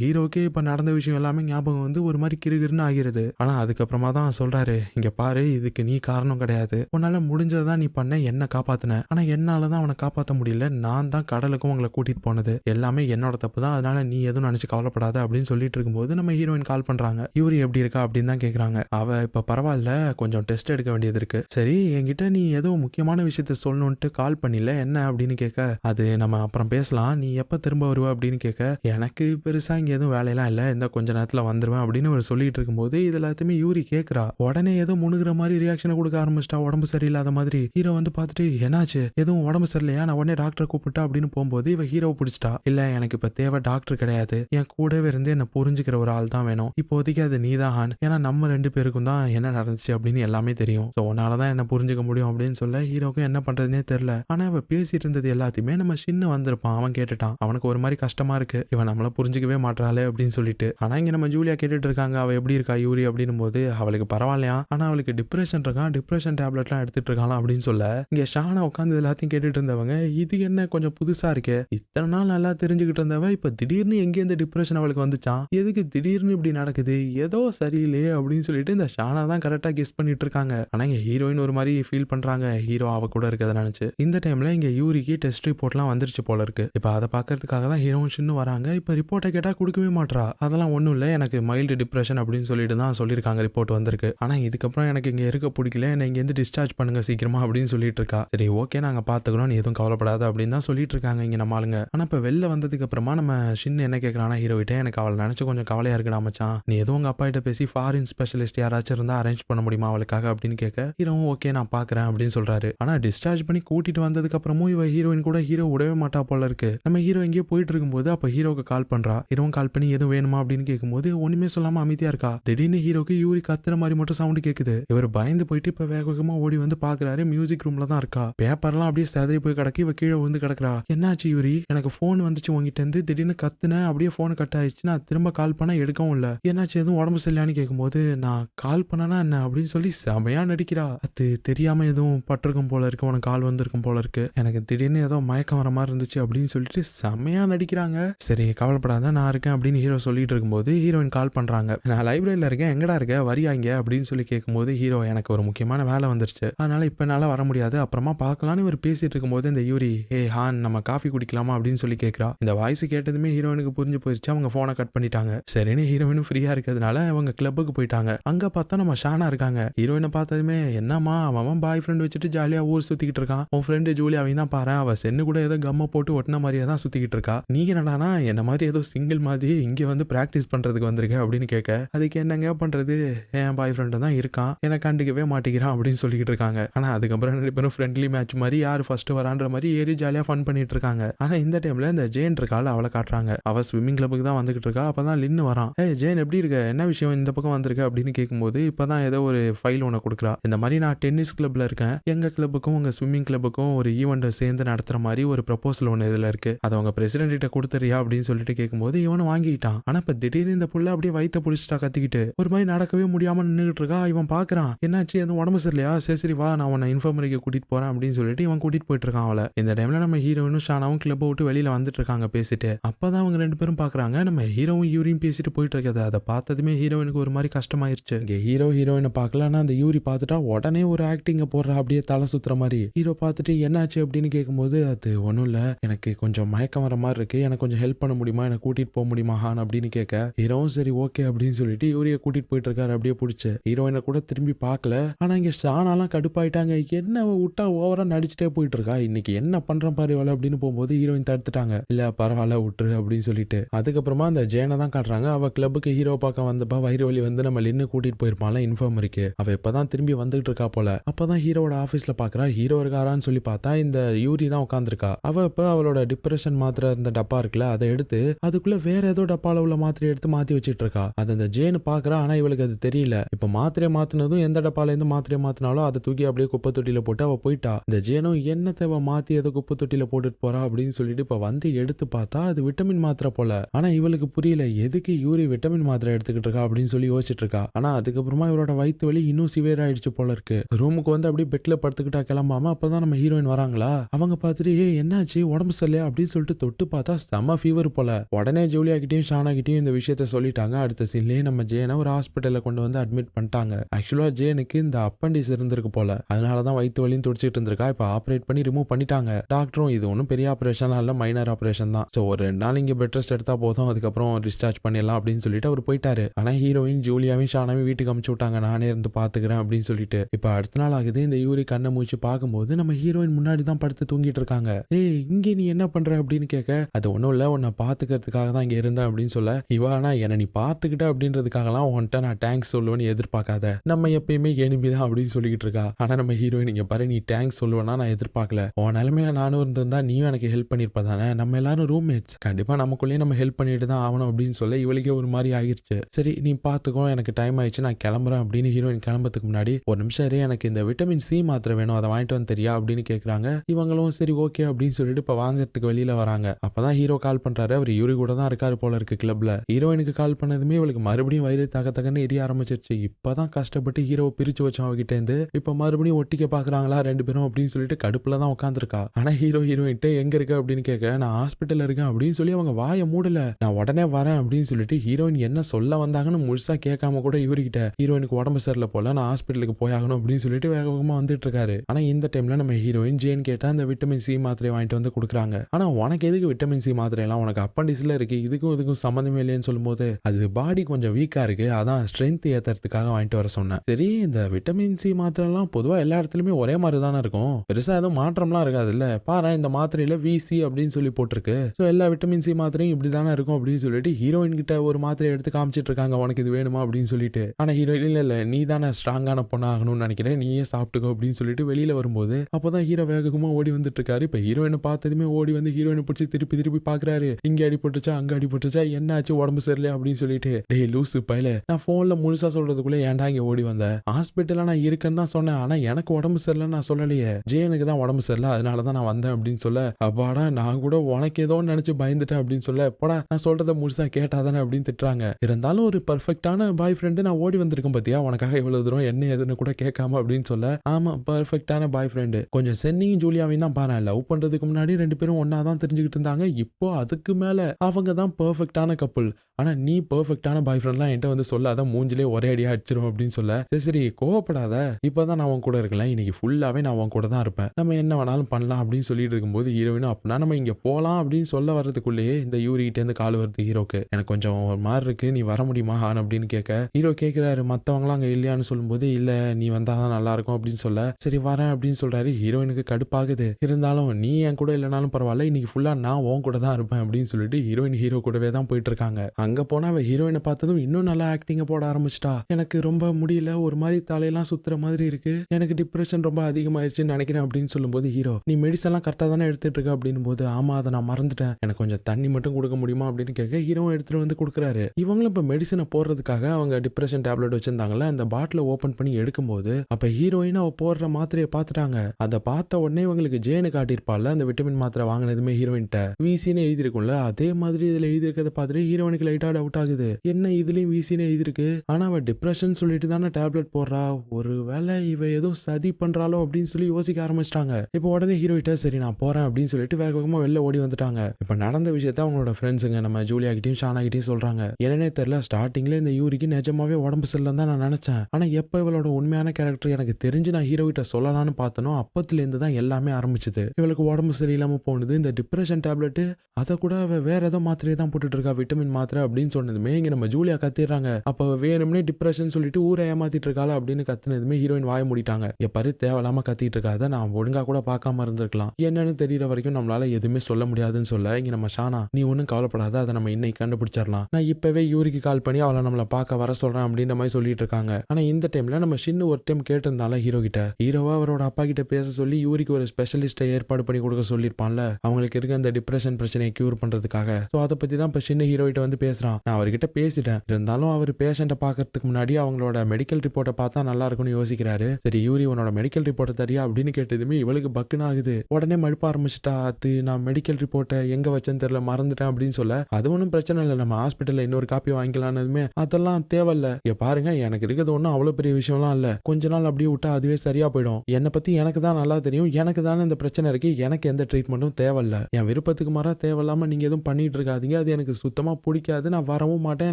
ஹீரோக்கே இப்ப நடந்த விஷயம் எல்லாமே ஞாபகம் வந்து ஒரு மாதிரி கிருகிருன்னு ஆகிறது. ஆனா அதுக்கப்புறமா தான் சொல்றாரு இங்க பாரு இதுக்கு நீ காரணம் கிடையாது. உன்னால முடிஞ்சதான் நீ பண்ண என்ன காப்பாத்தின. ஆனா என்னால் தான் அவனை காப்பாத்த முடியல. நான் தான் கடலுக்கும் உங்களை கூட்டிட்டு போனது. எல்லாமே என்னோட தப்பு தான். அதனால நீ எதுவும் நினைச்சு கவலைப்படாத அப்படின்னு சொல்லிட்டு இருக்கும்போது நம்ம ஹீரோயின் கால் பண்றாங்க. இவரு எப்படி இருக்கா? அப்படின்னு தான் கேக்குறாங்க. அவ இப்ப பரவாயில்ல. கொஞ்சம் டெஸ்ட் எடுக்க வேண்டியது இருக்கு. சரி என்கிட்ட நீ ஏதோ முக்கியமான விஷயத்த சொல்லணும்ட்டு கால் பண்ணில. என்ன? அப்படின்னு கேட்க அது நம்ம அப்புறம் பேசலாம். நீ எப்ப திரும்ப வருவா அப்படின்னு கேட்க எனக்கு பெருசா இங்க எதுவும் வேலையெல்லாம் இல்ல இந்த கொஞ்ச நேரத்துல வந்துருவேன் அப்படின்னு அவர் சொல்லிட்டு இருக்கும்போது இது எல்லாத்தையுமே யூரி கேக்குறா. உடனே ஏதோ முணுகிற மாதிரி ரியாக்ஷனை கொடுக்க ஆரம்பிச்சிட்டா உடம்பு சரியில்லாத மாதிரி ஹீரோ வந்து பார்த்துட்டு என்னாச்சு? எதுவும் உடம்பு சரியில்லையா? நான் உடனே டாக்டரை கூப்பிட்டா அப்படின்னு போகும்போது இவ ஹீரோவை பிடிச்சிட்டா. இல்ல எனக்கு இப்ப தேவை டாக்டர் கிடையாது. என் கூடவே இருந்து என்ன புரிஞ்சுக்கிற ஒரு ஆள் தான் வேணும். இப்போதைக்கு அது நீதான் ஹான் ஏன்னா நம்ம ரெண்டு பேருக்கும் தான் என்ன நடந்துச்சு அப்படின்னு எல்லாமே தெரியும். ஸோ உன்னாலதான் என்ன புரிஞ்சுக்க முடியும் அப்படின்னு சொல்ல ஹீரோக்கும் என்ன பண்றதுனே தெரியல. ஆனா அவன் பேசிட்டு இருந்தது எல்லாத்தையுமே நம்ம சின்ன வந்திருப்பான். அவன் கேட்டுட்டான். அவனுக்கு ஒரு மாதிரி கஷ்டமா இருக்கு. இவன் நம்மளை புரிஞ்சுக்கவே மாட்டாளே அப்படின்னு சொல்லிட்டு. ஆனா இங்க நம்ம ஜூலியா கேட்டுட்டு இருக்காங்க அவ எப்படி இருக்கா யூரி அப்படின்னும் போது அவளுக்கு பரவாயில்லையா? ஆனா அவளுக்கு டிப்ரெஷன் இருக்கான் டிப்ரெஷன் டேப்லெட்லாம் எடுத்துட்டு இருக்கான் அப்படின்னு சொல்ல. இங்க ஷானா உட்காந்து எல்லாத்தையும் கேட்டுட்டு இருந்தவங்க இது என்ன கொஞ்சம் புதுசா இருக்கே? இத்தனை நாள் நல்லா தெரிஞ்சுக்கிட்டு இருந்தவ இப்ப திடீர்னு எங்கேருந்து டிப்ரெஷன் அவளுக்கு வந்துச்சான் எதுக்கு திடீர்னு இப்படி நடக்குது? ஏதோ சரியில்லையே அப்படின்னு சொல்லிட்டு இந்த ஷானா தான் கரெக்டா கெஸ் பண்ணிட்டு இருக்காங்க ஆனா இங்க ஹீரோயின் ஒரு மாதிரி ஃபீல் பண்றாங்க. ஹீரோ அவ கூட இருக்கிறத நினைச்சு. இந்த டைம்ல இங்க யூரிக்கு டெஸ்ட் ரிப்போர்ட்லாம் வந்துருச்சு போல இருக்கு. இப்ப அதை பார்க்க பார்க்கறதுக்காக தான் ஹீரோயின் சின்ன வராங்க. இப்போ ரிப்போர்ட்டை கேட்டால் கொடுக்கவே மாட்றா. அதெல்லாம் ஒன்றும் இல்லை. எனக்கு மைல்டு டிப்ரெஷன் அப்படின்னு சொல்லிட்டு தான் சொல்லியிருக்காங்க ரிப்போர்ட் வந்திருக்கு. ஆனால் இதுக்கப்புறம் எனக்கு இங்கே இருக்க பிடிக்கல. என்னை இங்கேருந்து டிஸ்சார்ஜ் பண்ணுங்க சீக்கிரமா அப்படின்னு சொல்லிட்டு இருக்கா. சரி ஓகே நாங்கள் பார்த்துக்கணும் நீ எதுவும் கவலைப்படாத அப்படின்னு தான் சொல்லிட்டு இருக்காங்க இங்கே நம்ம ஆளுங்க. ஆனால் இப்போ வெளில வந்ததுக்கு அப்புறமா நம்ம சின்ன என்ன கேட்கறானா ஹீரோ கிட்ட எனக்கு அவளை நினச்சி கொஞ்சம் கவலையாக இருக்குடா மச்சான். நீ எதுவும் உங்கள் அப்பா கிட்ட பேசி ஃபாரின் ஸ்பெஷலிஸ்ட் யாராச்சும் இருந்தால் அரேஞ்ச் பண்ண முடியுமா அவளுக்காக? அப்படின்னு கேட்க ஹீரோவும் ஓகே நான் பார்க்குறேன் அப்படின்னு சொல்றாரு. ஆனால் டிஸ்சார்ஜ் பண்ணி கூட்டிட்டு வந்ததுக்கு அப்புறமும் இவ ஹீரோயின் கூட ஹீரோ விடவே மாட்டா போல இருக்கு. நம்ம ஹீரோ எங்கேயோ போயிட்டு இருக்கும்போது அப்ப ஹீரோக்கு கால் பண்றா. ஹீரோவும் கால் பண்ணி எதுவும் வேணுமா? அப்படின்னு கேட்கும்போது ஒண்ணுமே சொல்லாம அமைதியா இருக்கா? திடீர்னு ஹீரோக்கு யூரி கத்துற மாதிரி மட்டும் சவுண்ட் கேக்குது. இவர் பயந்து போயிட்டு இப்ப வேக வேகமா ஓடி வந்து பாக்குறாரு. மியூசிக் ரூம்ல தான் இருக்கா. பேப்பர்லாம் அப்படியே சேதறி போய் கிடக்கு. இவ கீழே விழுந்து கிடக்குறா. என்னாச்சு யூரி? எனக்கு ஃபோன் வந்துச்சு உங்ககிட்ட இருந்து. திடீர்னு கத்துனேன் அப்படியே ஃபோன் கட் ஆயிடுச்சு. நான் திரும்ப கால் பண்ண எடுக்கவும் இல்ல. என்னாச்சு? எதுவும் உடம்பு சரியில்லையான்னு கேட்கும்போது நான் கால் பண்ணனா என்ன? அப்படின்னு சொல்லி செமையா நடிக்கிறா. அது தெரியாம எதுவும் பட்டிருக்கும் போல இருக்கு. உனக்கு கால் வந்திருக்கும் போல இருக்கு. எனக்கு திடீர்னு ஏதோ மயக்கம் வர மாதிரி இருந்துச்சு. அப்படின்னு சொல்லிட்டு செமையா நடிக்கிறாங்க. சரி கவலைப்படாத நான் இருக்கேன் அப்படின்னு ஹீரோ சொல்லிட்டு இருக்கும்போது ஹீரோயின் கால் பண்றாங்க. நான் லைப்ரரியில இருக்கேன். எங்கடா இருக்க? வரியாங்க அப்படின்னு சொல்லி கேட்கும்போது ஹீரோ எனக்கு ஒரு முக்கியமான வேலை வந்துருச்சு. அதனால இப்ப என்னால வர முடியாது. அப்புறமா பார்க்கலாம்னு இவர் பேசிட்டு இருக்கும்போது இந்த யூரி ஏ ஹான் நம்ம காஃபி குடிக்கலாமா? அப்படின்னு சொல்லி கேட்கறா. இந்த வாய்ஸ் கேட்டதுமே ஹீரோயினுக்கு புரிஞ்சு போயிருச்சு. அவங்க போனை கட் பண்ணிட்டாங்க. சரின்னு ஹீரோயினும் ஃப்ரீயா இருக்கிறதுனால அவங்க கிளப்புக்கு போயிட்டாங்க. அங்க பார்த்தா நம்ம ஷானா இருக்காங்க. ஹீரோயினை பார்த்ததுமே என்னம்மா அவன் பாய் ஃப்ரெண்ட் வச்சுட்டு ஜாலியா ஊர் சுத்திக்கிட்டு இருக்கான். உன் ஃப்ரெண்டு ஜூலி அவன் தான் பாரு அவ சென்னு கூட ஏதோ கம்மை போட்டு ஒட்டின மாதிரியே தான் சுத்திக்கிட்டு இருக்கா? நீ என்னடானா என்ன மாதிரி ஏதோ சிங்கிள் மாதிரி இங்க வந்து பிராக்டிஸ் பண்றதுக்கு வந்திருக்க? அப்படின்னு கேட்க அதுக்கு என்னங்க பண்றது? என் பாய் ஃப்ரெண்டு தான் இருக்கான். என்னை கண்டுக்கவே மாட்டேங்கிறான் அப்படின்னு சொல்லிக்கிட்டு இருக்காங்க. ஆனா அதுக்கப்புறம் ரெண்டு பேரும் ஃப்ரெண்ட்லி மேட்ச் மாதிரி யார் ஃபர்ஸ்ட் வரான்ற மாதிரி ஏறி ஜாலியா ஃபன் பண்ணிட்டு இருக்காங்க. ஆனா இந்த டைம்ல இந்த ஜெயின் இருக்காள் அவளை காட்டுறாங்க. அவ ஸ்விம்மிங் கிளப்புக்கு தான் வந்துகிட்டு இருக்கா. அப்பதான் லின்னு வரான். ஏ ஜெயின் எப்படி இருக்க? என்ன விஷயம் இந்த பக்கம் வந்திருக்க? அப்படின்னு கேட்கும்போது இப்பதான் ஏதோ ஒரு ஃபைல் ஒன்று கொடுக்குறா. இந்த மாதிரி நான் டென்னிஸ் கிளப்ல இருக்கேன். எங்க கிளப்புக்கும் உங்க ஸ்விம்மிங் கிளப்புக்கும் ஒரு ஈவெண்ட்டை சேர்ந்து நடத்துற மாதிரி ஒரு ப்ரப்போசல் ஒன்று இதுல இருக்கு. அதை அவங்க பிரசிடென்ட் கிட்ட கொடுத்துறியா அப்படின்னு சொல்லிட்டு கேட்கும்போது இவனை வாங்கிட்டான். ஆனா இப்ப திடீர்னு இந்த புள்ள அப்படியே வயித்த புடிச்சிட்டா கத்திக்கிட்டு ஒரு மாதிரி நடக்கவே முடியாம நின்றுட்டு இருக்கா? இவன் பாக்குறான். என்னாச்சு? எதுவும் உடம்பு சரியில்லையா? சரி சரி வா நான் உன்னை இன்ஃபர்மரிக்கு கூட்டிட்டு போறேன் அப்படின்னு சொல்லிட்டு இவன் கூட்டிட்டு போயிட்டு இருக்கான் அவளை. இந்த டைம்ல நம்ம ஹீரோயினும் ஷானாவும் கிளப்பை விட்டு வெளியில வந்துட்டு இருக்காங்க பேசிட்டு. அப்பதான் அவங்க ரெண்டு பேரும் பாக்குறாங்க நம்ம ஹீரோவும் யூரியும் பேசிட்டு போயிட்டு இருக்கதை. அதை பார்த்ததுமே ஹீரோயினுக்கு ஒரு மாதிரி கஷ்டமாயிருச்சு. இங்க ஹீரோ ஹீரோயினை பார்க்கலன்னா அந்த யூரி பார்த்துட்டா உடனே ஒரு ஆக்டிங்க போடுறா அப்படியே தலை சுத்துற மாதிரி. ஹீரோ பார்த்துட்டு என்னாச்சு அப்படின்னு கேட்கும்போது அது ஒன்றும் இல்லை. எனக்கு கொஞ்சம் மயக்கம் வர மாதிரி இருக்கு. எனக்கு கொஞ்சம் ஹெல்ப் பண்ண முடியுமா? எனக்கு கூட்டிட்டு போக முடியுமா? ஹான் அப்படின்னு கேட்க ஹீரோவும் சரி ஓகே அப்படின்னு சொல்லிட்டு யூரிய கூட்டிட்டு போயிட்டு இருக்காரு. அப்படியே பிடிச்சி ஹீரோயினை கூட திரும்பி பார்க்கல. ஆனா இங்க ஷானாலாம் கடுப்பாயிட்டாங்க. என்ன விட்டா ஓவரா நடிச்சுட்டே போயிட்டு இருக்கா? இன்னைக்கு என்ன பண்றேன் பாரு வேலை அப்படின்னு போகும்போது ஹீரோயின் தடுத்துட்டாங்க. இல்ல பரவாயில்ல விட்டுரு அப்படின்னு சொல்லிட்டு. அதுக்கப்புறமா அந்த ஜேனை தான் காட்டுறாங்க. அவ கிளப்புக்கு ஹீரோ பார்க்க வந்தப்ப வயிறு வலி வந்து நம்ம லின்னு கூட்டிட்டு போயிருப்பான்ல இன்ஃபார்மருக்கு அவ இப்பதான் திரும்பி வந்துகிட்டு இருக்கா போல. அப்பதான் ஹீரோட ஆபீஸ்ல பாக்குறா ஹீரோ இருக்காரான்னு சொல்லி பார்த்தா இந்த யூரி தான் உட்காந்துருக்கா அவ இப்ப அவளோட டிப்ரெஷன் மாத்திரை இருந்த டப்பா இருக்குல்ல அதை எடுத்து அதுக்குள்ள வேற ஏதோ டப்பால உள்ள மாத்திரை எடுத்து மாத்தி வச்சிட்டு இருக்கா அது அந்த ஜேனு பாக்குறா ஆனா இவளுக்கு அது தெரியல. இப்ப மாத்திரை மாத்தினதும் எந்த டப்பால இருந்து மாத்திரை மாத்தினாலும் அதை தூக்கி அப்படியே குப்பை தொட்டியில போட்டு அவ போயிட்டா. இந்த ஜேனும் என்ன தேவை மாத்தி ஏதோ குப்பை தொட்டியில போட்டுட்டு போறா அப்படின்னு சொல்லிட்டு இப்ப வந்து எடுத்து பார்த்தா அது விட்டமின் மாத்திரை போல. ஆனா இவளுக்கு புரியல எதுக்கு யூரி விட்டமின் மாத்திரை எடுத்துக்கிட்டு இருக்கா அப்படின்னு சொல்லி யோசிச்சுட்டு இருக்கா. ஆனா அதுக்கப்புறமா இவரோட வயிற்று வலி இன்னும் சிவியர் ஆயிடுச்சு போல இருக்கு. ரூமுக்கு வந்து அப்படியே பெட்ல படுத்துக்கிட்டா கிளம்பாம அப்பதான் நம்ம ஹீரோயின் வராங்களா? அவங்க பார்த்துட்டு ஏ என்னாச்சு? உடம்பு சரியில்லையா? அப்படின்னு சொல்லிட்டு தொட்டு பார்த்தா செம ஃபீவர் போல. உடனே ஜூலியா கிட்டயும் ஷானா கிட்டயும் இந்த விஷயத்த சொல்லிட்டாங்க. அடுத்த சீன்லயே நம்ம ஜேனை ஒரு ஹாஸ்பிட்டல்ல கொண்டு வந்து அட்மிட் பண்ணிட்டாங்க. ஆக்சுவலா ஜேனுக்கு இந்த அப்பண்டிஸ் இருந்திருக்கு போல. அதனாலதான் வயிற்று வலியும் துடிச்சிட்டு இருந்திருக்கா. இப்ப ஆப்ரேட் பண்ணி ரிமூவ் பண்ணிட்டாங்க. டாக்டரும் இது ஒன்றும் பெரிய ஆப்ரேஷன் இல்ல மைனர் ஆப்ரேஷன் தான். ஸோ ஒரு ரெண்டு நாள் இங்க பெட் ரெஸ்ட் எடுத்தா போதும். அதுக்கப்புறம் டிஸ்சார்ஜ் பண்ணிடலாம் அப்படின்னு சொல்லிட்டு அவர் போயிட்டாரு. ஆனா ஹீரோயின் ஜூலியாவையும் ஷானாவையும் வீட்டுக்கு அமுச்சு விட்டாங்க. நானே இருந்து பாத்துக்கிறேன் அப்படின்னு சொல்லிட்டு. இப்ப அடுத்த நாள் ஆகுது. இந்த யூரி கண்ணை மூச்சு பார்க்கும்போது நம்ம ஹீரோயின் முன்னாடி தான் படுத்து தூங்கிட்டு இருக்காங்க. ஏய் இங்கே நீ என்ன பண்ற அப்படின்னு கேட்க அது ஒன்றும் இல்லை உன்னை பார்த்துக்கிறதுக்காக தான் இங்கே இருந்தேன் அப்படின்னு சொல்ல இவானா என்னை நீ பார்த்துக்கிட்ட அப்படின்றதுக்காகலாம் உன்கிட்ட நான் தேங்க்ஸ் சொல்லுவேன்னு எதிர்பார்க்காத. நம்ம எப்பயுமே எனிமி தான் அப்படின்னு சொல்லிக்கிட்டு இருக்கா. ஆனால் நம்ம ஹீரோயின் இங்கே பாரு நீ தேங்க்ஸ் சொல்லுவேன்னா நான் எதிர்பார்க்கல. உன் நிலமையில நானும் இருந்திருந்தா நீயும் எனக்கு ஹெல்ப் பண்ணியிருப்ப தானே? நம்ம எல்லாரும் ரூம்மேட்ஸ் கண்டிப்பாக நமக்குள்ளேயே நம்ம ஹெல்ப் பண்ணிட்டு தான் ஆகணும் அப்படின்னு சொல்ல இவளுக்கே ஒரு மாதிரி ஆகிருச்சு சரி நீ பார்த்துக்கோ எனக்கு டைம் ஆயிடுச்சு நான் கிளம்புறேன் அப்படின்னு ஹீரோயின் கிளம்புறதுக்கு முன்னாடி ஒரு நிமிஷம் இரு, எனக்கு இந்த விட்டமின் சி மாத்திரை வேணும் அதை வாங்கிட்டு வந்து தெரியா அப்படின்னு கேட்குறாங்க இவங்களும் சரி ஓகே அப்படின்னு சொல்லிட்டு இப்போ வாங்குறதுக்கு வெளியில் வராங்க. அப்பதான் ஹீரோ கால் பண்றாரு. அவர் யூரி கூட தான் இருக்காரு போல இருக்கு கிளப்ல ஹீரோயினுக்கு கால் பண்ணதுமே இவளுக்கு மறுபடியும் வயிறு தக தகன்னு எரிய ஆரம்பிச்சிருச்சு. இப்பதான் கஷ்டப்பட்டு ஹீரோவை பிரிச்சு வச்சோம் அவகிட்ட இருந்து இப்ப மறுபடியும் ஒட்டிக்க பாக்குறாங்களா ரெண்டு பேரும் அப்படின்னு சொல்லிட்டு கடுப்புல தான் உட்காந்துருக்கா ஆனா ஹீரோ ஹீரோயின்ட்டு எங்க இருக்க அப்படின்னு கேட்க நான் ஹாஸ்பிட்டல் இருக்கேன் அப்படின்னு சொல்லி அவங்க வாயை மூடல. நான் உடனே வரேன் அப்படின்னு சொல்லிட்டு ஹீரோயின் என்ன சொல்ல வந்தாங்கன்னு முழுசா கேட்காம கூட இவர்கிட்ட ஹீரோயினுக்கு உடம்பு சரியில்லை போல நான் ஹாஸ்பிட்டலுக்கு போயாகணும் அப்படின்னு சொல்லிட்டு வேக வேகமா வந்துட்டு இருக்காரு. ஆனா இந்த டைம்ல நம்ம ஹீரோயின் ஜேன் கேட்டா அந்த விட்டமின் சி மாத்திரையை வாங்கிட்டு வந்து கொடுக்குறாங்க. ஆனா உனக்கு எதுக்கு விட்டமின் சி மாத்திரை எல்லாம் உனக்கு அப்பண்டிஸில் இருக்கு. இதுக்கும் இதுக்கும் சம்மந்தமே இல்லைன்னு சொல்லும்போது அது பாடி கொஞ்சம் வீக்கா இருக்கு. அதான் ஸ்ட்ரென்த் ஏத்துறதுக்காக வாங்கிட்டு வர சொன்னேன். சரி இந்த விட்டமின் சி மாத்திரைலாம் பொதுவாக எல்லா இடத்துலயுமே ஒரே மாதிரி தானே இருக்கும். பெருசா எதுவும் மாற்றம்லாம் இருக்காது இல்ல பாரு இந்த மாத்திரையில விசி அப்படின்னு சொல்லி போட்டிருக்கு. ஸோ எல்லா விட்டமின் சி மாத்திரையும் இப்படி தானே இருக்கும் அப்படின்னு சொல்லிட்டு ஹீரோயின் கிட்ட ஒரு மாத்திரை எடுத்து காமிச்சிட்டு இருக்காங்க. உனக்கு இது வேணுமா அப்படின்னு சொல்லிட்டு. ஆனா ஹீரோயின் இல்லை இல்லை. நீ தானே ஸ்ட்ராங்கான பொண்ணாகணும்னு நினைக்கிறேன். நீயே சாப்பிட்டுக்கோ அப்படின்னு சொல்லிட்டு வெளியில வரும்போது அப்போதான் ஹீரோ வேகமாக ஓடி வந்துட்டு இருக்காரு. இப்ப ஹீரோயினை பார்த்ததுமே ஓடி வந்து ஹீரோயினை பிடிச்சி திருப்பி திருப்பி பாக்குறாரு. இங்க அடிபட்டுச்சா அங்க அடிபட்டுச்சா என்ன ஆச்சு உடம்பு சரியில்லை அப்படின்னு சொல்லிட்டு டேய் லூசு பயில. நான் போன்ல முழுசா சொல்றதுக்குள்ள ஏன்டா இங்க ஓடி வந்த? ஹாஸ்பிட்டல்ல நான் இருக்கேன்னு தான் சொன்னேன். ஆனா எனக்கு உடம்பு சரியில்லைன்னு நான் சொல்லலையே. ஜெயனுக்கு தான் உடம்பு சரியில்லை. அதனால தான் நான் வந்தேன் அப்படின்னு சொல்ல அப்பாடா நான் கூட உனக்கு ஏதோ நினைச்சு பயந்துட்டேன் அப்படின்னு சொல்ல போடா நான் சொல்றத முழுசா கேட்டாதானே அப்படின்னு திட்டுறாங்க. இருந்தாலும் ஒரு பர்ஃபெக்டான பாய் ஃப்ரெண்டு நான் ஓடி வந்திருக்கேன் பாத்தியா? உனக்காக இவ்வளவு தூரம் என்ன ஏதுன்னு கூட கேட்காம அப்படின்னு சொல்ல ஆமா பர்ஃபெக்டான பாய் ஃப்ரெண்டு கொஞ்சம் சென்னியும் ஜூலியாவையும் தான் பாரு லவ் பண்றதுக்கு முன்னாடி ரெண்டு பேரும் ஒன்னா தான் செஞ்சுக்கிட்டு இருந்தாங்க. இப்போ அதுக்கு மேலே அவங்க தான் பர்ஃபெக்டான கப்புள் ஆனால் நீ பர்ஃபெக்டான பாய் ஃப்ரெண்ட்லாம் என்கிட்ட வந்து சொல்லாத மூஞ்சிலே ஒரே அடியாக அடிச்சிரும் அப்படின்னு சொல்ல. சரி சரி கோவப்படாத. இப்பதான் நான் உன் கூட இருக்கல இன்னைக்கு ஃபுல்லாகவே நான் உன் கூட தான் இருப்பேன். நம்ம என்ன வேணாலும் பண்ணலாம் அப்படின்னு சொல்லிட்டு இருக்கும்போது ஹீரோயினும் அப்படின்னா நம்ம இங்கே போகலாம் அப்படின்னு சொல்ல வர்றதுக்குள்ளேயே இந்த யூரிகிட்டேருந்து கால் வருது ஹீரோக்கு. எனக்கு கொஞ்சம் ஒரு மாதிரி இருக்கு. நீ வர முடியுமா? ஹான் அப்படின்னு கேட்க ஹீரோ கேட்குறாரு. மற்றவங்களாம் அங்கே இல்லையான்னு சொல்லும்போது இல்லை நீ வந்தாதான் நல்லா இருக்கும் அப்படின்னு சொல்ல. சரி வரேன் அப்படின்னு சொல்கிறாரு ஹீரோயினுக்கு கடுப்பாகுது. இருந்தாலும் நீ என் கூட இல்லைனாலும் பரவாயில்ல. இன்னைக்கு ஃபுல்லா நான் உன் கூட தான் இருப்பேன் அப்படின்னு சொல்லிட்டு ஹீரோயின் ஹீரோ கூடவே தான் போயிட்டு இருக்காங்க அங்க போனா அவ ஹீரோயினை பார்த்ததும் இன்னும் நல்லா ஆக்டிங்க போட ஆரம்பிச்சிட்டா. எனக்கு ரொம்ப முடியல ஒரு மாதிரி தலையெல்லாம் சுத்துற மாதிரி இருக்கு. எனக்கு டிப்ரெஷன் ரொம்ப அதிகமாயிருச்சுன்னு நினைக்கிறேன் அப்படின்னு சொல்லும்போது ஹீரோ நீ மெடிசன்லாம் கரெக்டாக தானே எடுத்துட்டு இருக்க அப்படின்னு போது ஆமா அதை நான் மறந்துட்டேன். எனக்கு கொஞ்சம் தண்ணி மட்டும் கொடுக்க முடியுமா? அப்படின்னு கேட்க ஹீரோ எடுத்துட்டு வந்து கொடுக்குறாரு. இவங்களும் இப்போ மெடிசனை போடுறதுக்காக அவங்க டிப்ரெஷன் டேப்லெட் வச்சிருந்தாங்கல்ல அந்த பாட்டில் ஓப்பன் பண்ணி எடுக்கும்போது அப்ப ஹீரோயின் அவ போடுற மாத்திரையை பார்த்துட்டாங்க. அதை பார்த்த உடனே இவங்களுக்கு ஜேனு காட்டியிருப்பாள் அந்த விட்டமின் மாத்திரை வாங்கினதுமே ஹீரோயின்ட்ட விசின்னு எழுதிருக்கும்ல அதே மாதிரி இதுல எழுதிருக்கிறத பார்த்துட்டு ஹீரோயினுக்கு லைட்டா டவுட் ஆகுது. என்ன இதுலயும் விசின்னு எழுதிருக்கு ஆனா அவ டிப்ரெஷன் சொல்லிட்டு தானே டேப்லெட் போடுறா. ஒருவேளை இவ ஏதோ சதி பண்றாளோ அப்படின்னு சொல்லி யோசிக்க ஆரம்பிச்சிட்டாங்க. இப்போ உடனே ஹீரோயிட்ட சரி நான் போறேன் அப்படின்னு சொல்லிட்டு வேக வேகமா வெளில ஓடி வந்துட்டாங்க. இப்போ நடந்த விஷயத்த அவங்களோட ஃப்ரெண்ட்ஸுங்க நம்ம ஜூலியா கிட்டயும் ஷானா கிட்டயும் சொல்றாங்க. என்னன்னே தெரியல ஸ்டார்டிங்ல இந்த யூரிக்கு நிஜமாவே உடம்பு சரியில்லை தான் நான் நினைச்சேன். ஆனா எப்ப இவளோட உண்மையான கேரக்டர் எனக்கு தெரிஞ்சு நான் ஹீரோ கிட்ட சொல்லலாம்னு பார்த்தனோ அப்பத்துல இருந்து தான் எல்லாமே ஆரம்பிச்சது. இவளுக்கு உடம்பு சரியில்லாம போனது இந்த டிப்ரெஷன் டேப்லெட் அதை கூட அவ வேற ஏதோ மாத்திரையை தான் போட்டுட்டு இருக்கா விட்டமின் மாத்திரை அப்படின்னு சொன்னதுமே இங்க நம்ம ஜூலியா கத்திடுறாங்க அப்ப வேணும்னே டிப்ரெஷன் சொல்லிட்டு ஊரை ஏமாத்திட்டு இருக்காளா அப்படின்னு கத்துனதுமே ஹீரோயின் வாய மூடிட்டாங்க. எப்பாரு தேவையில்லாம கத்திட்டு இருக்காத நான் ஒழுங்கா கூட பார்க்காம இருந்திருக்கலாம். என்னன்னு தெரியற வரைக்கும் நம்மளால எதுவுமே சொல்ல முடியாதுன்னு சொல்ல இங்க நம்ம ஷானா நீ ஒன்றும் கவலைப்படாத அதை நம்ம இன்னைக்கு கண்டுபிடிச்சிடலாம். நான் இப்பவே யூரிக்கு கால் பண்ணி அவளை நம்மளை பார்க்க வர சொல்றேன் அப்படின்ற மாதிரி சொல்லிட்டு இருக்காங்க ஆனா இந்த டைம்ல நம்ம சின்ன ஒரு டைம் கேட்டிருந்தால ஹீரோ கிட்ட. ஹீரோவா அவரோட அப்பா கிட்ட பேச சொல்லி யூரிக்கு ஒரு ஸ்பெஷலிஸ்ட்டை ஏற்பாடு பண்ணி கொடுக்க சொல்லியிருப்பான்ல அவங்களுக்கு இருக்க அந்த டிப்ரெஷன் பிரச்சனையை கியூர் பண்றதுக்காக. ஸோ அதை பத்தி தான் இப்போ சின்ன ஹீரோயிட்ட வந்து பேசுறான். நான் அவர்கிட்ட பேசிட்டேன். இருந்தாலும் அவர் பேஷண்ட்டை பார்க்கறதுக்கு முன்னாடி அவங்களோட மெடிக்கல் ரிப்போர்ட்டை பார்த்தா நல்லா இருக்கும்னு யோசிக்கிறாரு. சரி யூரி உன்னோட மெடிக்கல் ரிப்போர்ட்டை தரியா அப்படின்னு கேட்டதுமே இவளுக்கு பக்குன்னு ஆகுது உடனே மழுப்ப ஆரம்பிச்சிட்டா அது நான் மெடிக்கல் ரிப்போர்ட்டை எங்க வச்சேன்னு தெரியல மறந்துட்டேன் அப்படின்னு சொல்ல அது ஒன்றும் பிரச்சனை இல்லை. நம்ம ஹாஸ்பிட்டல்ல இன்னொரு காப்பி வாங்கிக்கலான்னதுமே அதெல்லாம் தேவையில்ல. இங்கே பாருங்க எனக்கு இருக்கிறது ஒன்றும் அவ்வளோ பெரிய விஷயம்லாம் இல்லை. கொஞ்ச நாள் அப்படியே விட்டா அதுவே சரியா போயிடும். என்னை பத்தி எனக்கு தான் நல்லா தெரியும். எனக்கு தானே இந்த பிரச்சனை இருக்கு. எனக்கு எந்த ட்ரீட்மெண்ட்டும் தேவையில்ல. என் விருப்பத்துக்கு மாறா தேவையில்லாமல் நீங்கள் எதுவும் பண்ணிகிட்டு இருக்காதீங்க. அது எனக்கு சுத்தமாக பிடிக்காது. நான் வரவும் மாட்டேன்.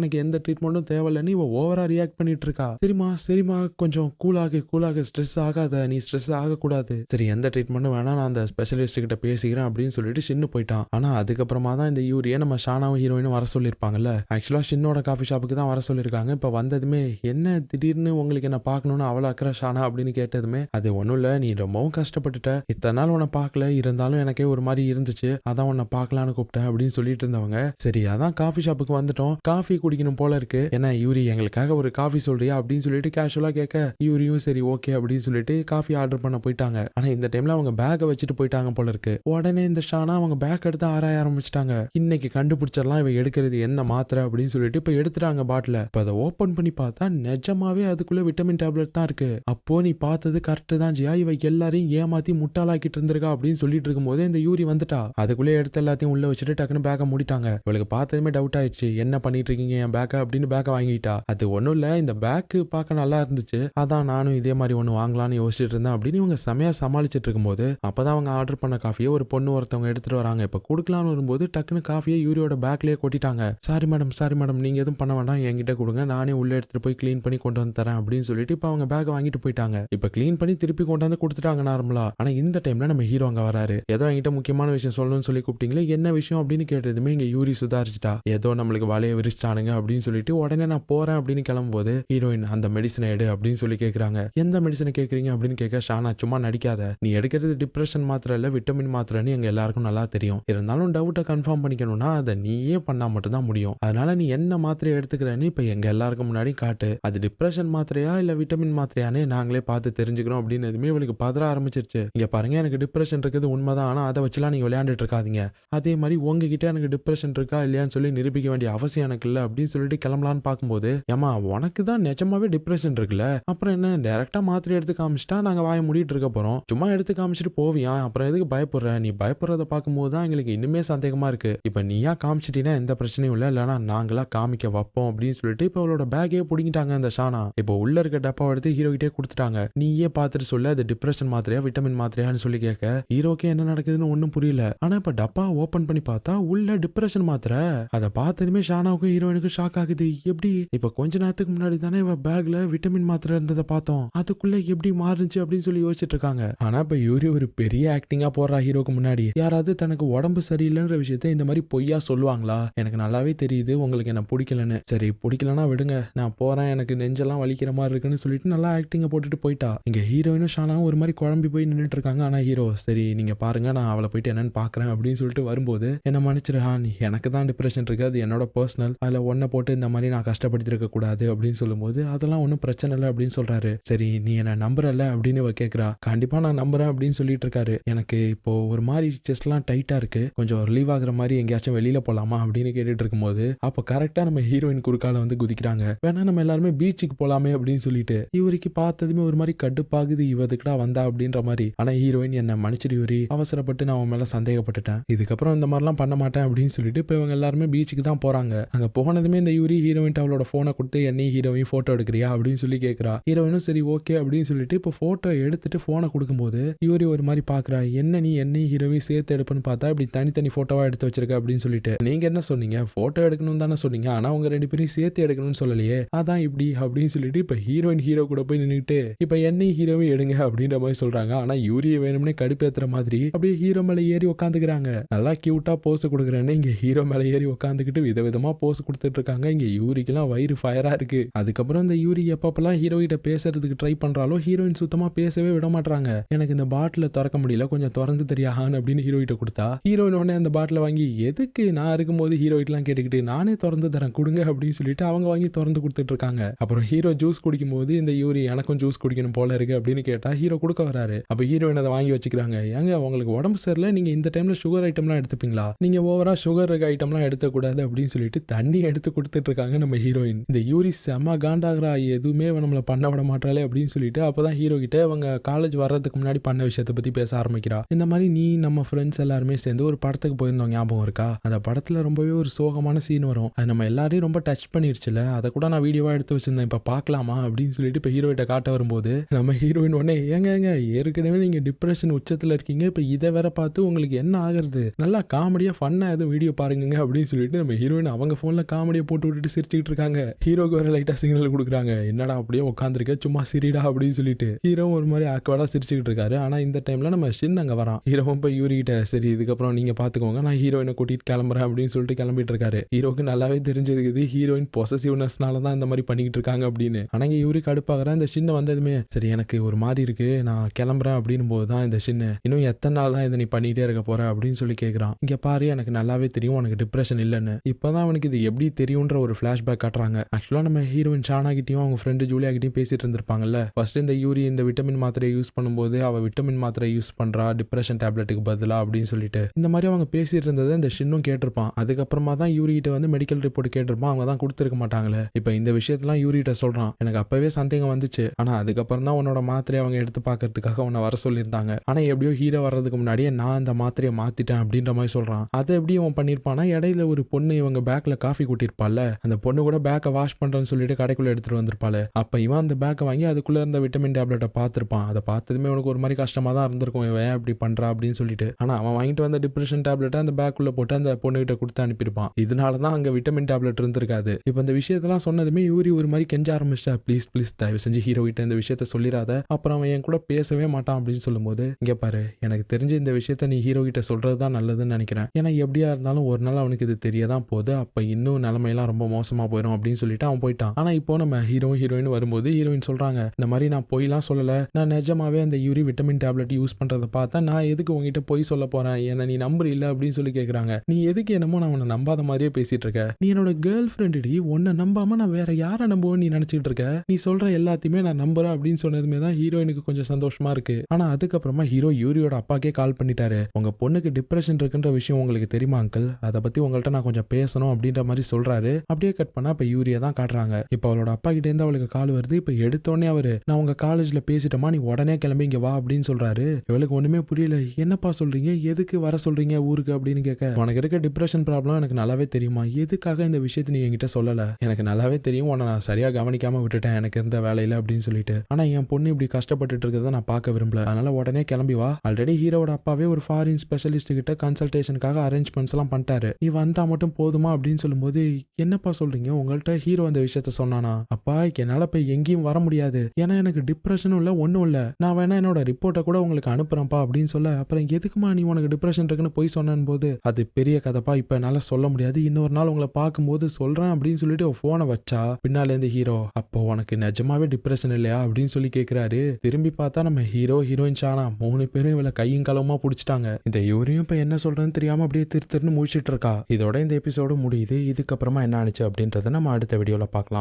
எனக்கு எந்த ட்ரீட்மெண்ட்டும் தேவையில்லைன்னு இவ ஓவராக ரியாக்ட் பண்ணிட்டு இருக்கா? சரிம்மா சரிம்மா. கொஞ்சம் கூலாக கூலாக ஸ்ட்ரெஸ் ஆகாத. நீ ஸ்ட்ரெஸ் ஆகக்கூடாது. சரி எந்த ட்ரீட்மெண்ட்டும் வேணா நான் அந்த ஸ்பெஷலிஸ்ட் கிட்ட பேசிக்கிறேன் அப்படின்னு சொல்லிட்டு ஷின்னு போயிட்டான். ஆனால் அதுக்கப்புறமா தான் இந்த யூரியை நம்ம ஷானாவும் ஹீரோயினும் வர சொல்லியிருப்பாங்கல்ல. ஆக்சுவலாக ஷின்னோட காஃபி ஷாப்புக்கு தான் வர சொல்லியிருக்காங்க. இப்போ வந்ததுமே என்ன திடீர்னு உங்களுக்கு என்ன பார்க்கணும்னு அவ்வளோ அக்கறை ஷானா? அப்படின்னு கேட்டதுமே அது ஒன்றும் இல்லை. நீ ரொம்பவும் கஷ்டப்பட்டுட்ட. இத்தனை நாள் உன்னை பார்க்கல. இருந்தாலும் எனக்கே ஒரு மாதிரி இருந்துச்சு. அதான் உன்னை பார்க்கலான்னு கூப்பிட்டேன் அப்படின்னு சொல்லிட்டு இருந்தவங்க சரி அதான் காஃபி ஷாப்புக்கு வந்துட்டோம். காஃபி குடிக்கணும் போல இருக்கு. ஏன்னா யூரி எங்களுக்காக ஒரு காஃபி சொல்றியா அப்படின்னு சொல்லிட்டு கேஷுவலா கேட்க யூரியும் சரி ஓகே அப்படின்னு சொல்லிட்டு காஃபி ஆர்டர் பண்ண போயிட்டாங்க. ஆனா இந்த டைம்ல அவங்க பேக்கை வச்சுட்டு போயிட்டாங்க போல இருக்கு. உடனே இந்த ஷானா அவங்க பேக் எடுத்து ஆராய ஆரம்பிச்சிட்டாங்க. இன்னைக்கு கண்டுபிடிச்சிடலாம் இவ எடுக்கிறது என்ன மாத்திரை அப்படின்னு சொல்லிட்டு இப்ப எடுத்துட்டாங்க பாட்டில இப்ப அதை ஓபன் பண்ணி பார்த்தா நிஜமாவே அதுக்குள்ள விட்டமின் டேப்லெட் தான் இருக்கு. அப்போ நீ பார்த்தது கரெக்ட் தான் ஜியா. இவ எல்லாரையும் ஏமாத்தி முட்டாளாக்கிட்டு இருந்திருக்கா அப்படின்னு சொல்லிட்டு இருக்கும்போதே இந்த யூரி வந்துட்டா. அதுக்குள்ளே எடுத்து எல்லாத்தையும் உள்ள வச்சுட்டு டக்குன்னு பேக்கை மூடிட்டாங்க. இவளுக்கு பார்த்ததுமே டவுட் ஆயிடுச்சு. என்ன பண்ணிட்டு இருக்கீங்க என் பேக்கை அப்படின்னு பேக்கை வாங்கிட்டா. அது ஒன்றும் இல்லை. இந்த பேக்கு பார்க்க நல்லா இருந்துச்சு. அதான் நானும் இதே மாதிரி ஒன்று வாங்கலாம்னு யோசிச்சுட்டு இருந்தேன் அப்படின்னு இவங்க செமையா சமாளிச்சுட்டு இருக்கும்போது அப்பதான் அவங்க ஆர்டர் பண்ண காஃபியை ஒரு பொண்ணு ஒருத்தவங்க எடுத்துட்டு வராங்க. இப்போ கொடுக்கலாம்னு வரும்போது டக்குன்னு காஃபியை யூரியோட பேக்லேயே கொட்டிட்டாங்க. சாரி மேடம் சாரி மேடம் நீங்கள் எதுவும் பண்ண வேண்டாம். என்கிட்ட கொடுங்க. நானே உள்ளே எடுத்துட்டு போய் க்ளீன் பண்ணி கொண்டு வந்து தரேன் அப்படின்னு சொல்லிட்டு இப்போ அவங்க பேக்கை வாங்கிட்டு போயிட்டாங்க. இப்போ க்ளீன் பண்ணி திருப்பி கொண்டு வந்து கொடுத்துட்டாங்க நார்மலா ஆனால் இந்த டைம்ல நம்ம ஹீரோ அங்கே வராரு. ஏதோ என்கிட்ட முக்கியமான விஷயம் சொல்லணும்னு சொல்லி கூப்பிட்டீங்களே என்ன விஷயம் அப்படின்னு கேட்டதுமே இங்க யூரி சுதாரிச்சுட்டா. ஏதோ நம்மளுக்கு வலையை விரிச்சிட்டானுங்க அப்படின்னு சொல்லிட்டு உடனே நான் போறேன் அப்படின்னு கிளம்பும்போது ஹீரோயின் அந்த மெடிசனை எடு அப்படின்னு சொல்லி கேட்கிறாங்க எந்த மெடிசனை கேட்கறீங்க அப்படின்னு கேட்க ஷானா சும்மா நடிக்காத. நீ எடுக்கிறது டிப்ரெஷன் மாத்திரை இல்ல விட்டமின் மாத்திரைன்னு எங்க எல்லாருக்கும் நல்லா தெரியும். இருந்தாலும் டவுட்டை கன்ஃபார்ம் பண்ணிக்கணும்னா அதை நீயே பண்ணா மட்டும்தான் முடியும். அதனால நீ என்ன மாத்திரை எடுத்துக்கிறேன்னு இப்ப எங்க எல்லாருக்கும் முன்னாடி காட்டு. அது டிப்ரெஷன் மாத்திரையா இல்ல விட்டமின் மாத்திரையானே நாங்களே பார்த்து தெரிஞ்சுக்கிறோம் அப்படின்னு எதுவுமே இவளுக்கு பதற ஆரம்பிச்சிருச்சு. இங்க பாருங்க எனக்கு டிப்ரெஷன் இருக்குது உண்மைதான். ஆனா அதை வச்சுலாம் நீங்க விளையாண்டுட்டு இருக்காதீங்க. அதே மாதிரி உங்ககிட்ட எனக்கு டிப்ரெஷன் இருக்கா இல்லையான்னு சொல்லி நிரூபிக்க வேண்டிய அவசியம் எனக்கு இல்லை அப்படின்னு சொல்லிட்டு கிளம்பலான்னு பார்க்கும்போது ஏமா உனக்கு தான் நிஜமாவே டிப்ரெஷன் இருக்குல்ல? அப்புறம் என்ன டைரக்டா மாத்திரை எடுத்து காமிச்சிட்டா நாங்க வாய முடிட்டு இருக்க போறோம். சும்மா எடுத்து காமிச்சிட்டு போவியா? அப்புறம் எதுக்கு பயப்படுற? நீ பயப்படுறத பார்க்கும்போது தான் எங்களுக்கு இன்னுமே சந்தேகமா இருக்கு. இப்ப நீயா காமிச்சிட்டீங்கன்னா எந்த பிரச்சனையும் இல்லை. இல்லைனா நாங்களா காமிக்க வைப்போம் அப்படின்னு சொல்லிட்டு இப்ப அவளோட பேக்கே பிடிங்கிட்டாங்க அந்த ஷானா. இப்போ உள்ள இருக்க டப்பாவை எடுத்து ஹீரோ கிட்டே கொடுத்துட்டாங்க. நீயே பார்த்துட்டு சொல்ல அது டிப்ரெஷன் மாத்திரையா விட்டமின் மாத்திரையான்னு சொல்லி கேட்க ஹீரோக்கே என்ன நடக்குதுன்னு ஒன்றும் புரியல. ஆனா இப்போ டப்பா ஓபன் பண்ணி பார்த்தா உள்ள டிப்ரெஷன் மாத்திரை. அதை பார்த்ததுமே ஷானாவுக்கும் ஹீரோயினுக்கும் ஷாக் ஆகுது. எப்படி? இப்போ கொஞ்ச நேரத்துக்கு முன்னாடி தானே இவ பேக்ல விட்டமின் மாத்திரை இருந்ததை பார்த்தோம். அதுக்குள்ள எப்படி மாறுச்சு அப்படின்னு சொல்லி யோசிச்சுட்டு இருக்காங்க. ஆனா இப்ப யூரி ஒரு பெரிய ஆக்டிங்கா போடுறா ஹீரோக்கு முன்னாடி. யாராவது தனக்கு உடம்பு சரியில்லைன்ற விஷயத்த இந்த மாதிரி பொய்யா சொல்லுவாங்களா? எனக்கு நல்லாவே தெரியுது. உங்களுக்கு என்ன பிடிக்கலன்னு. சரி பிடிக்கலன்னா விடுங்க. நான் போறேன். எனக்கு நெஞ்செல்லாம் வலிக்கிற மாதிரி இருக்குன்னு சொல்லிட்டு நல்லா ஆக்டிங்க போட்டுட்டு போயிட்டா. இங்க ஹீரோயினும் ஷானாவும் ஒரு மாதிரி குழம்பி போய் நின்றுட்டு இருக்காங்க. ஆனா ஹீரோ சரி நீங்க பாருங்க. நான் அவளை போயிட்டு என்னன்னு பாக்குறேன். அப்படின்னு சொல்லிட்டு வரும்போது என்ன மன்னிச்சிரு ஹான் எனக்கு தான் டிப்ரெஷன் இருக்கு. அது என்னோட பர்சனல் அதில் ஒன்றை போட்டு இந்த மாதிரி நான் கஷ்டப்படுத்திருக்க கூடாது அப்படின்னு சொல்லும்போது அதெல்லாம் ஒன்றும் பிரச்சனை இல்லை அப்படின்னு சொல்றாரு. சரி நீ என்ன நம்புறல அப்படின்னு இவ கேக்குறா. கண்டிப்பா நான் நம்புறேன் அப்படின்னு சொல்லிட்டு இருக்காரு எனக்கு இப்போ ஒரு மாதிரி செஸ்ட்லாம் டைட்டா இருக்கு. கொஞ்சம் ரிலீவ் ஆகுற மாதிரி எங்கேயாச்சும் வெளியில போலாமா? அப்படின்னு கேட்டுட்டு இருக்கும்போது அப்போ கரெக்டா நம்ம ஹீரோயின் குறுக்கால வந்து குதிக்கிறாங்க. வேணா நம்ம எல்லாருமே பீச்சுக்கு போலாமே அப்படின்னு சொல்லிட்டு இவருக்கு பார்த்ததுமே ஒரு மாதிரி கடுப்பாகுது. இவதுக்குடா வந்தா? அப்படின்ற மாதிரி ஆனா ஹீரோயின் என்ன மன்னிச்சிடு இவரி. அவசரப்பட்டு நான் அவன் மேல சந்தேகப்பட்டுட்டேன் இதுக்கப்புறம் இந்த மாதிரிலாம் பண்ண மாட்டேன் அப்படின்னு சொல்லிட்டு இப்போ இவங்க எல்லாருமே பீச்சுக்கு தான் போறாங்க. அங்க போனதுமே இந்த யூரி ஹீரோயின் அவளோட போனை கொடுத்து என்னையும் ஹீரோயின் போட்டோ எடுக்கிறியா? அப்படின்னு சொல்லி கேட்கறா ஹீரோயினும் சரி ஓகே அப்படின்னு சொல்லிட்டு இப்போ போட்டோ எடுத்துட்டு போனை கொடுக்கும்போது யூரி ஒரு மாதிரி பாக்குறா. என்ன நீ என்னையும் ஹீரோவையும் சேர்த்து எடுப்புன்னு பார்த்தா இப்படி தனித்தனி போட்டோவா எடுத்து வச்சிருக்க? அப்படின்னு சொல்லிட்டு. நீங்க என்ன சொன்னீங்க? போட்டோ எடுக்கணும் தானே சொன்னீங்க. ஆனா உங்க ரெண்டு பேரும் சேர்த்து எடுக்கணும்னு சொல்லலையே. அதான் இப்படி அப்படின்னு சொல்லிட்டு இப்ப ஹீரோயின் ஹீரோ கூட போய் நின்னுட்டு இப்ப என்னையும் ஹீரோவையும் எடுங்க அப்படின்ற மாதிரி சொல்றாங்க. ஆனா யூரிய வேணும்னே கடுப்பேத்துற மாதிரி அப்படியே ஹீரோ மேல ஏறி உட்காந்து உட்காந்துக்கிறாங்க. நல்லா கியூட்டா போஸ் கொடுக்குறேன்னு இங்க ஹீரோ மேல ஏறி உட்காந்துக்கிட்டு விதவிதமா போஸ் கொடுத்துட்டு இருக்காங்க இங்க யூரிக்கெல்லாம் வயிறு ஃபயரா இருக்கு. அதுக்கப்புறம் இந்த யூரி எப்பப்பெல்லாம் ஹீரோ கிட்ட பேசுறதுக்கு ட்ரை பண்றாலோ ஹீரோயின் சுத்தமா பேசவே விட மாட்டாங்க எனக்கு இந்த பாட்டில திறக்க முடியல கொஞ்சம் திறந்து தெரியாஹான் அப்படின்னு ஹீரோ கிட்ட கொடுத்தா ஹீரோயின் உடனே அந்த பாட்டில வாங்கி எதுக்கு நான் இருக்கும்போது ஹீரோ கிட்டலாம் கேட்டுக்கிட்டு நானே திறந்து தரேன் கொடுங்க அப்படின்னு சொல்லிட்டு அவங்க வாங்கி திறந்து கொடுத்துட்டு இருக்காங்க அப்புறம் ஹீரோ ஜூஸ் குடிக்கும்போது இந்த யூரி எனக்கும் ஜூஸ் குடிக்கணும் போல இருக்கு அப்படின்னு கேட்டா ஹீரோ கொடுக்க வராரு. அப்ப ஹீரோயின் அதை வாங்கி வச்சுக்கிறாங்க. ஏங்க உங்களுக்கு உடம்பு சரியில்லை நீங்க இந்த டைம்ல சுகர் ஐட்டம்லாம் எடுத்துப்பீங்களா? நீங்க ஓவரா சுகர் ஐட்டம்லாம் எடுத்துக்கூடாது அப்படின்னு சொல்லிட்டு தண்ணி எடுத்து கொடுத்துட்டு இருக்காங்க நம்ம ஹீரோயின் இந்த யூரி செம காண்டாகிறா எதுவுமே நம்மளை பண்ண விட மாட்டாளே அப்படின்னு சொல்லிட்டு அப்பதான் ஹீரோ கிட்ட அவங்க காலேஜ் வர்றதுக்கு முன்னாடி பண்ண விஷயத்தை பத்தி பேச ஆரம்பிக்கிறா. இந்த மாதிரி நீ நம்ம ஃப்ரெண்ட்ஸ் எல்லாருமே சேர்ந்து ஒரு படத்துக்கு போயிருந்தோம் ஞாபகம் இருக்கா? அந்த படத்துல ரொம்பவே ஒரு சோகமான சீன் வரும். அது நம்ம எல்லாரையும் ரொம்ப டச் பண்ணிருச்சுல அதை கூட நான் வீடியோவா எடுத்து வச்சிருந்தேன். இப்போ பார்க்கலாமா அப்படின்னு சொல்லிட்டு இப்ப ஹீரோயிட்ட காட்ட வரும்போது நம்ம ஹீரோயின் உடனே ஏங்க ஏங்க ஏற்கனவே நீங்க டிப்ரெஷன் உச்சத்தில் இருக்கீங்க. இப்போ இதை வேற பார்த்து உங்களுக்கு என்ன ஆகிறது. நல்லா காமெடியாக ஃபன்னாக எதுவும் வீடியோ பாருங்க அப்படின்னு சொல்லிட்டு நம்ம ஹீரோயின் அவங்க ஃபோனில் காமெடியை போட்டு விட்டுட்டு சிரிச்சுக்கிட்டு இருக்காங்க. ஹீரோக்கு வேற லைட்டாக சிக்னல் கொடுக்குறாங்க. என்னடா அப்படியே உட்காந்துருக்க சும்மா சிரிடா அப்படின்னு சொல்லிட்டு. ஹீரோ ஒரு மாதிரி ஆக்வர்டா சிரிச்சுக்கிட்டு இருக்காரு. ஆனால் இந்த டைமில் நம்ம ஷின் அங்கே வரான். ஹீரோவும் போய் யூரிகிட்ட சரி இதுக்கப்புறம் நீங்கள் பார்த்துக்கோங்க நான் ஹீரோயினை கூட்டிட்டு கிளம்புறேன் அப்படின்னு சொல்லிட்டு கிளம்பிட்டு இருக்காரு. ஹீரோக்கு நல்லாவே தெரிஞ்சிருக்குது. ஹீரோயின் பொசசிவ்னஸ்னால தான் இந்த மாதிரி பண்ணிக்கிட்டு இருக்காங்க அப்படின்னு. ஆனால் இங்க யூரி கடுப்பாகிறேன் இந்த சின்ன வந்ததுமே சரி எனக்கு ஒரு மாதிரி இருக்கு. நான் கிளம்புறேன் அப்படின்னும் போது தான் இந்த சின்ன இன்னும் எத்தனை நாள் தான் இதை நீ பண்ணிக்கிட்டே இருக்க போற? அப்படின்னு சொல்லி கேட்குறான் இங்கே பாரு எனக்கு நல்லாவே தெரியும். உனக்கு டிப்ரெஷன் இல்லைன்னு. இப்போதான் அவனுக்கு இது எப்படி தெரியும்ன்ற ஒரு ஃப்ளாஷ்பேக் காட்டுறாங்க. ஆக்சுவலாக நம்ம ஹீரோயின் ஷானா கிட்டையும் அவங்க ஃப்ரெண்டு ஜூலியா கிட்டையும் பேசிட்டு இருந்திருப்பாங்கல்ல. ஃபர்ஸ்ட் இந்த யூரி இந்த விட்டமின் மாத்திரையை யூஸ் பண்ணும்போது அவ விட்டமின் மாத்திரை யூஸ் பண்ணுறா டிப்ரெஷன் டேப்லெட்டுக்கு பதிலாக அப்படின்னு சொல்லிட்டு. இந்த மாதிரி அவங்க பேசிட்டு இருந்ததை இந்த ஷின்னும் கேட்டிருப்பான். அதுக்கப்புறமா தான் யூரி கிட்ட வந்து மெடிக்கல் ரிப்போர்ட் கேட்டிருப்பான். அவங்க தான் கொடுத்துருக்க மாட்டாங்களே. இப்போ இந்த விஷயத்தெல்லாம் யூரி கிட்ட சொல்கிறான் எனக்கு அப்பவே சந்தேகம் வந்துச்சு. ஆனால் அதுக்கப்புறம் தான் உன்னோட மாத்திரையை அவங்க எடுத்து பார்க்கறதுக்காக உன்னை வர சொல்லியிருந்தாங்க. ஆனால் எப்படியோ ஹீரோ வர்றதுக்கு முன்னாடியே நான் அந்த மாத்திரையை மாத்திட்டேன் அப்படின்ற மாதிரி சொல்றான். அதை எப்படி அவன் பண்ணியிருப்பானா இடையில ஒரு பொண்ணு இவங்க பேக்ல காஃபி கூட்டியிருப்பாள்ல அந்த பொண்ணு கூட பேக்கை வாஷ் பண்றேன்னு சொல்லிட்டு கடைக்குள்ள எடுத்துட்டு வந்திருப்பாள். அப்ப இவன் அந்த பேக்கை வாங்கி அதுக்குள்ள இருந்த விட்டமின் டேப்லெட்டை பார்த்திருப்பான். அதை பார்த்ததுமே உனக்கு ஒரு மாதிரி கஷ்டமா தான் இருந்திருக்கும். இவன் ஏன் இப்படி பண்றா அப்படின்னு சொல்லிட்டு. ஆனா அவன் வாங்கிட்டு வந்த டிப்ரெஷன் டேப்லெட்டை அந்த பேக்குள்ளே போட்டு அந்த பொண்ணுகிட்ட கொடுத்து அனுப்பியிருப்பான். இதனால தான் அங்க விட்டமின் டேப்லெட் இருந்திருக்காது. இப்போ இந்த விஷயத்தெல்லாம் சொன்னதுமே யூரி ஒரு மாதிரி கெஞ்ச ஆரம்பிச்சிட்டா. ப்ளீஸ் ப்ளீஸ் தயவு செஞ்சு ஹீரோ கிட்ட இந்த விஷயத்த சொல்லிடாத அப்புறம் அவன் என் கூட பேசவே மாட்டான் அப்படின்னு சொல்லும்போது இங்க பாரு எனக்கு தெரிஞ்ச இந்த விஷயத்த நீ ஹீரோ கிட்ட சொல்றது தான் நல்லதுன்னு நினைக்கிறேன். ஏன்னா எப்படியா இருந்தாலும் ஒரு நாள் அவனுக்கு இது தெரியதான் போகுது. அப்ப இன்னும் நிலைமையெல்லாம் ரொம்ப மோசமா போயிடும் அப்படின்னு சொல்லிட்டு அவன் போயிட்டான். ஆனா இப்போ நம்ம ஹீரோ ஹீரோயின் வரும்போது ஹீரோயின் சொல்றாங்க இந்த மாதிரி நான் பொய்லாம் சொல்லல. நான் நிஜமாவே அந்த யூரி விட்டமின் டேப்லெட் யூஸ் பண்றதை பார்த்தா நான் எதுக்கு உங்ககிட்ட பொய் சொல்ல போறேன்? ஏன்னா நீ நம்பர் இல்ல அப்படின்னு சொல்லி கேக்குறாங்க. நீ எதுக்கு என்னமோ நான் உன்னை நம்பாத மாதிரியே பேசிட்டு இருக்க. நீ என்னோட கேர்ள் ஃப்ரெண்டுடி உன்னை நம்பாம நான் வேற யாரை நம்புவேன்னு நீ நினைச்சிட்டு இருக்க? நீ சொல்ற எல்லாத்தையுமே நான் நம்புறேன் அப்படின்னு சொன்னதுமே தான் ஹீரோயினுக்கு கொஞ்சம் சந்தோஷமா இருக்கு. ஆனா அதுக்கப்புறமா ஹீரோ யூரியோட அப்பாக்கே கால் பண்ணிட்டாரு. உங்க பொண்ணு பொண்ணுக்கு டிப்ரெஷன் இருக்குன்ற விஷயம் உங்களுக்கு தெரியுமா அங்கிள் அதை பத்தி உங்கள்கிட்ட நான் கொஞ்சம் பேசணும் அப்படின்ற மாதிரி சொல்றாரு. அப்படியே கட் பண்ணா இப்ப யூரியா தான் காட்டுறாங்க. இப்ப அவளோட அப்பா கிட்ட இருந்து அவளுக்கு கால் வருது. இப்ப எடுத்தோடனே அவரு நான் உங்க காலேஜ்ல பேசிட்டோமா நீ உடனே கிளம்பி இங்க வா அப்படின்னு சொல்றாரு. இவளுக்கு ஒண்ணுமே புரியல. என்னப்பா சொல்றீங்க? எதுக்கு வர சொல்றீங்க ஊருக்கு? அப்படின்னு கேட்க உனக்கு இருக்க டிப்ரெஷன் ப்ராப்ளம் எனக்கு நல்லாவே தெரியுமா? எதுக்காக இந்த விஷயத்தை நீ என்கிட்ட சொல்லல? எனக்கு நல்லாவே தெரியும். உன்னை நான் சரியா கவனிக்காம விட்டுட்டேன். எனக்கு இருந்த வேலையில அப்படின்னு சொல்லிட்டு. ஆனா என் பொண்ணு இப்படி கஷ்டப்பட்டுட்டு இருக்கிறத நான் பார்க்க விரும்பல. அதனால உடனே கிளம்பி வா. ஆல்ரெடி ஹீரோட அப்பாவே ஒரு ஃபாரின் ஸ்பெஷல் ஸ்பெஷலிஸ்ட் கிட்ட கன்சல்டேஷனுக்காக அரேஞ்ச்மெண்ட்ஸ் எல்லாம் பண்ணிட்டாரு. நீ வந்தா மட்டும் போதுமா அப்படின்னு சொல்லும்போது என்னப்பா சொல்றீங்க? உங்கள்ட்ட ஹீரோ அந்த விஷயத்த சொன்னானா? அப்பா என்னால போய் எங்கேயும் வர முடியாது. ஏன்னா எனக்கு டிப்ரெஷனும் இல்ல ஒன்றும் இல்ல. நான் வேணா என்னோட ரிப்போர்ட்டை கூட உங்களுக்கு அனுப்புறேன்ப்பா அப்படின்னு சொல்ல அப்புறம் எதுக்குமா நீ உனக்கு டிப்ரெஷன் இருக்குன்னு போய் சொன்னேன் போது? அது பெரிய கதைப்பா. இப்ப என்னால சொல்ல முடியாது. இன்னொரு நாள் உங்களை பார்க்கும்போது சொல்றேன் அப்படின்னு சொல்லிட்டு போனை வச்சா பின்னால இருந்து ஹீரோ அப்போ உனக்கு நிஜமாவே டிப்ரெஷன் இல்லையா? அப்படின்னு சொல்லி கேக்குறாரு. திரும்பி பார்த்தா நம்ம ஹீரோ ஹீரோயின் சானா மூணு பேரும் இவளை கையும் களவுமா பிடிச்சிட்டாங்க. இந்த இவரையும் இப்ப என்ன சொல்றேன்னு தெரியாம அப்படியே திரு திருன்னு முடிச்சிட்டு இருக்கா? இதோட இந்த எபிசோடு முடியுது. இதுக்கப்புறமா என்ன ஆனிச்சு அப்படின்றத நம்ம அடுத்த வீடியோல பார்க்கலாம்.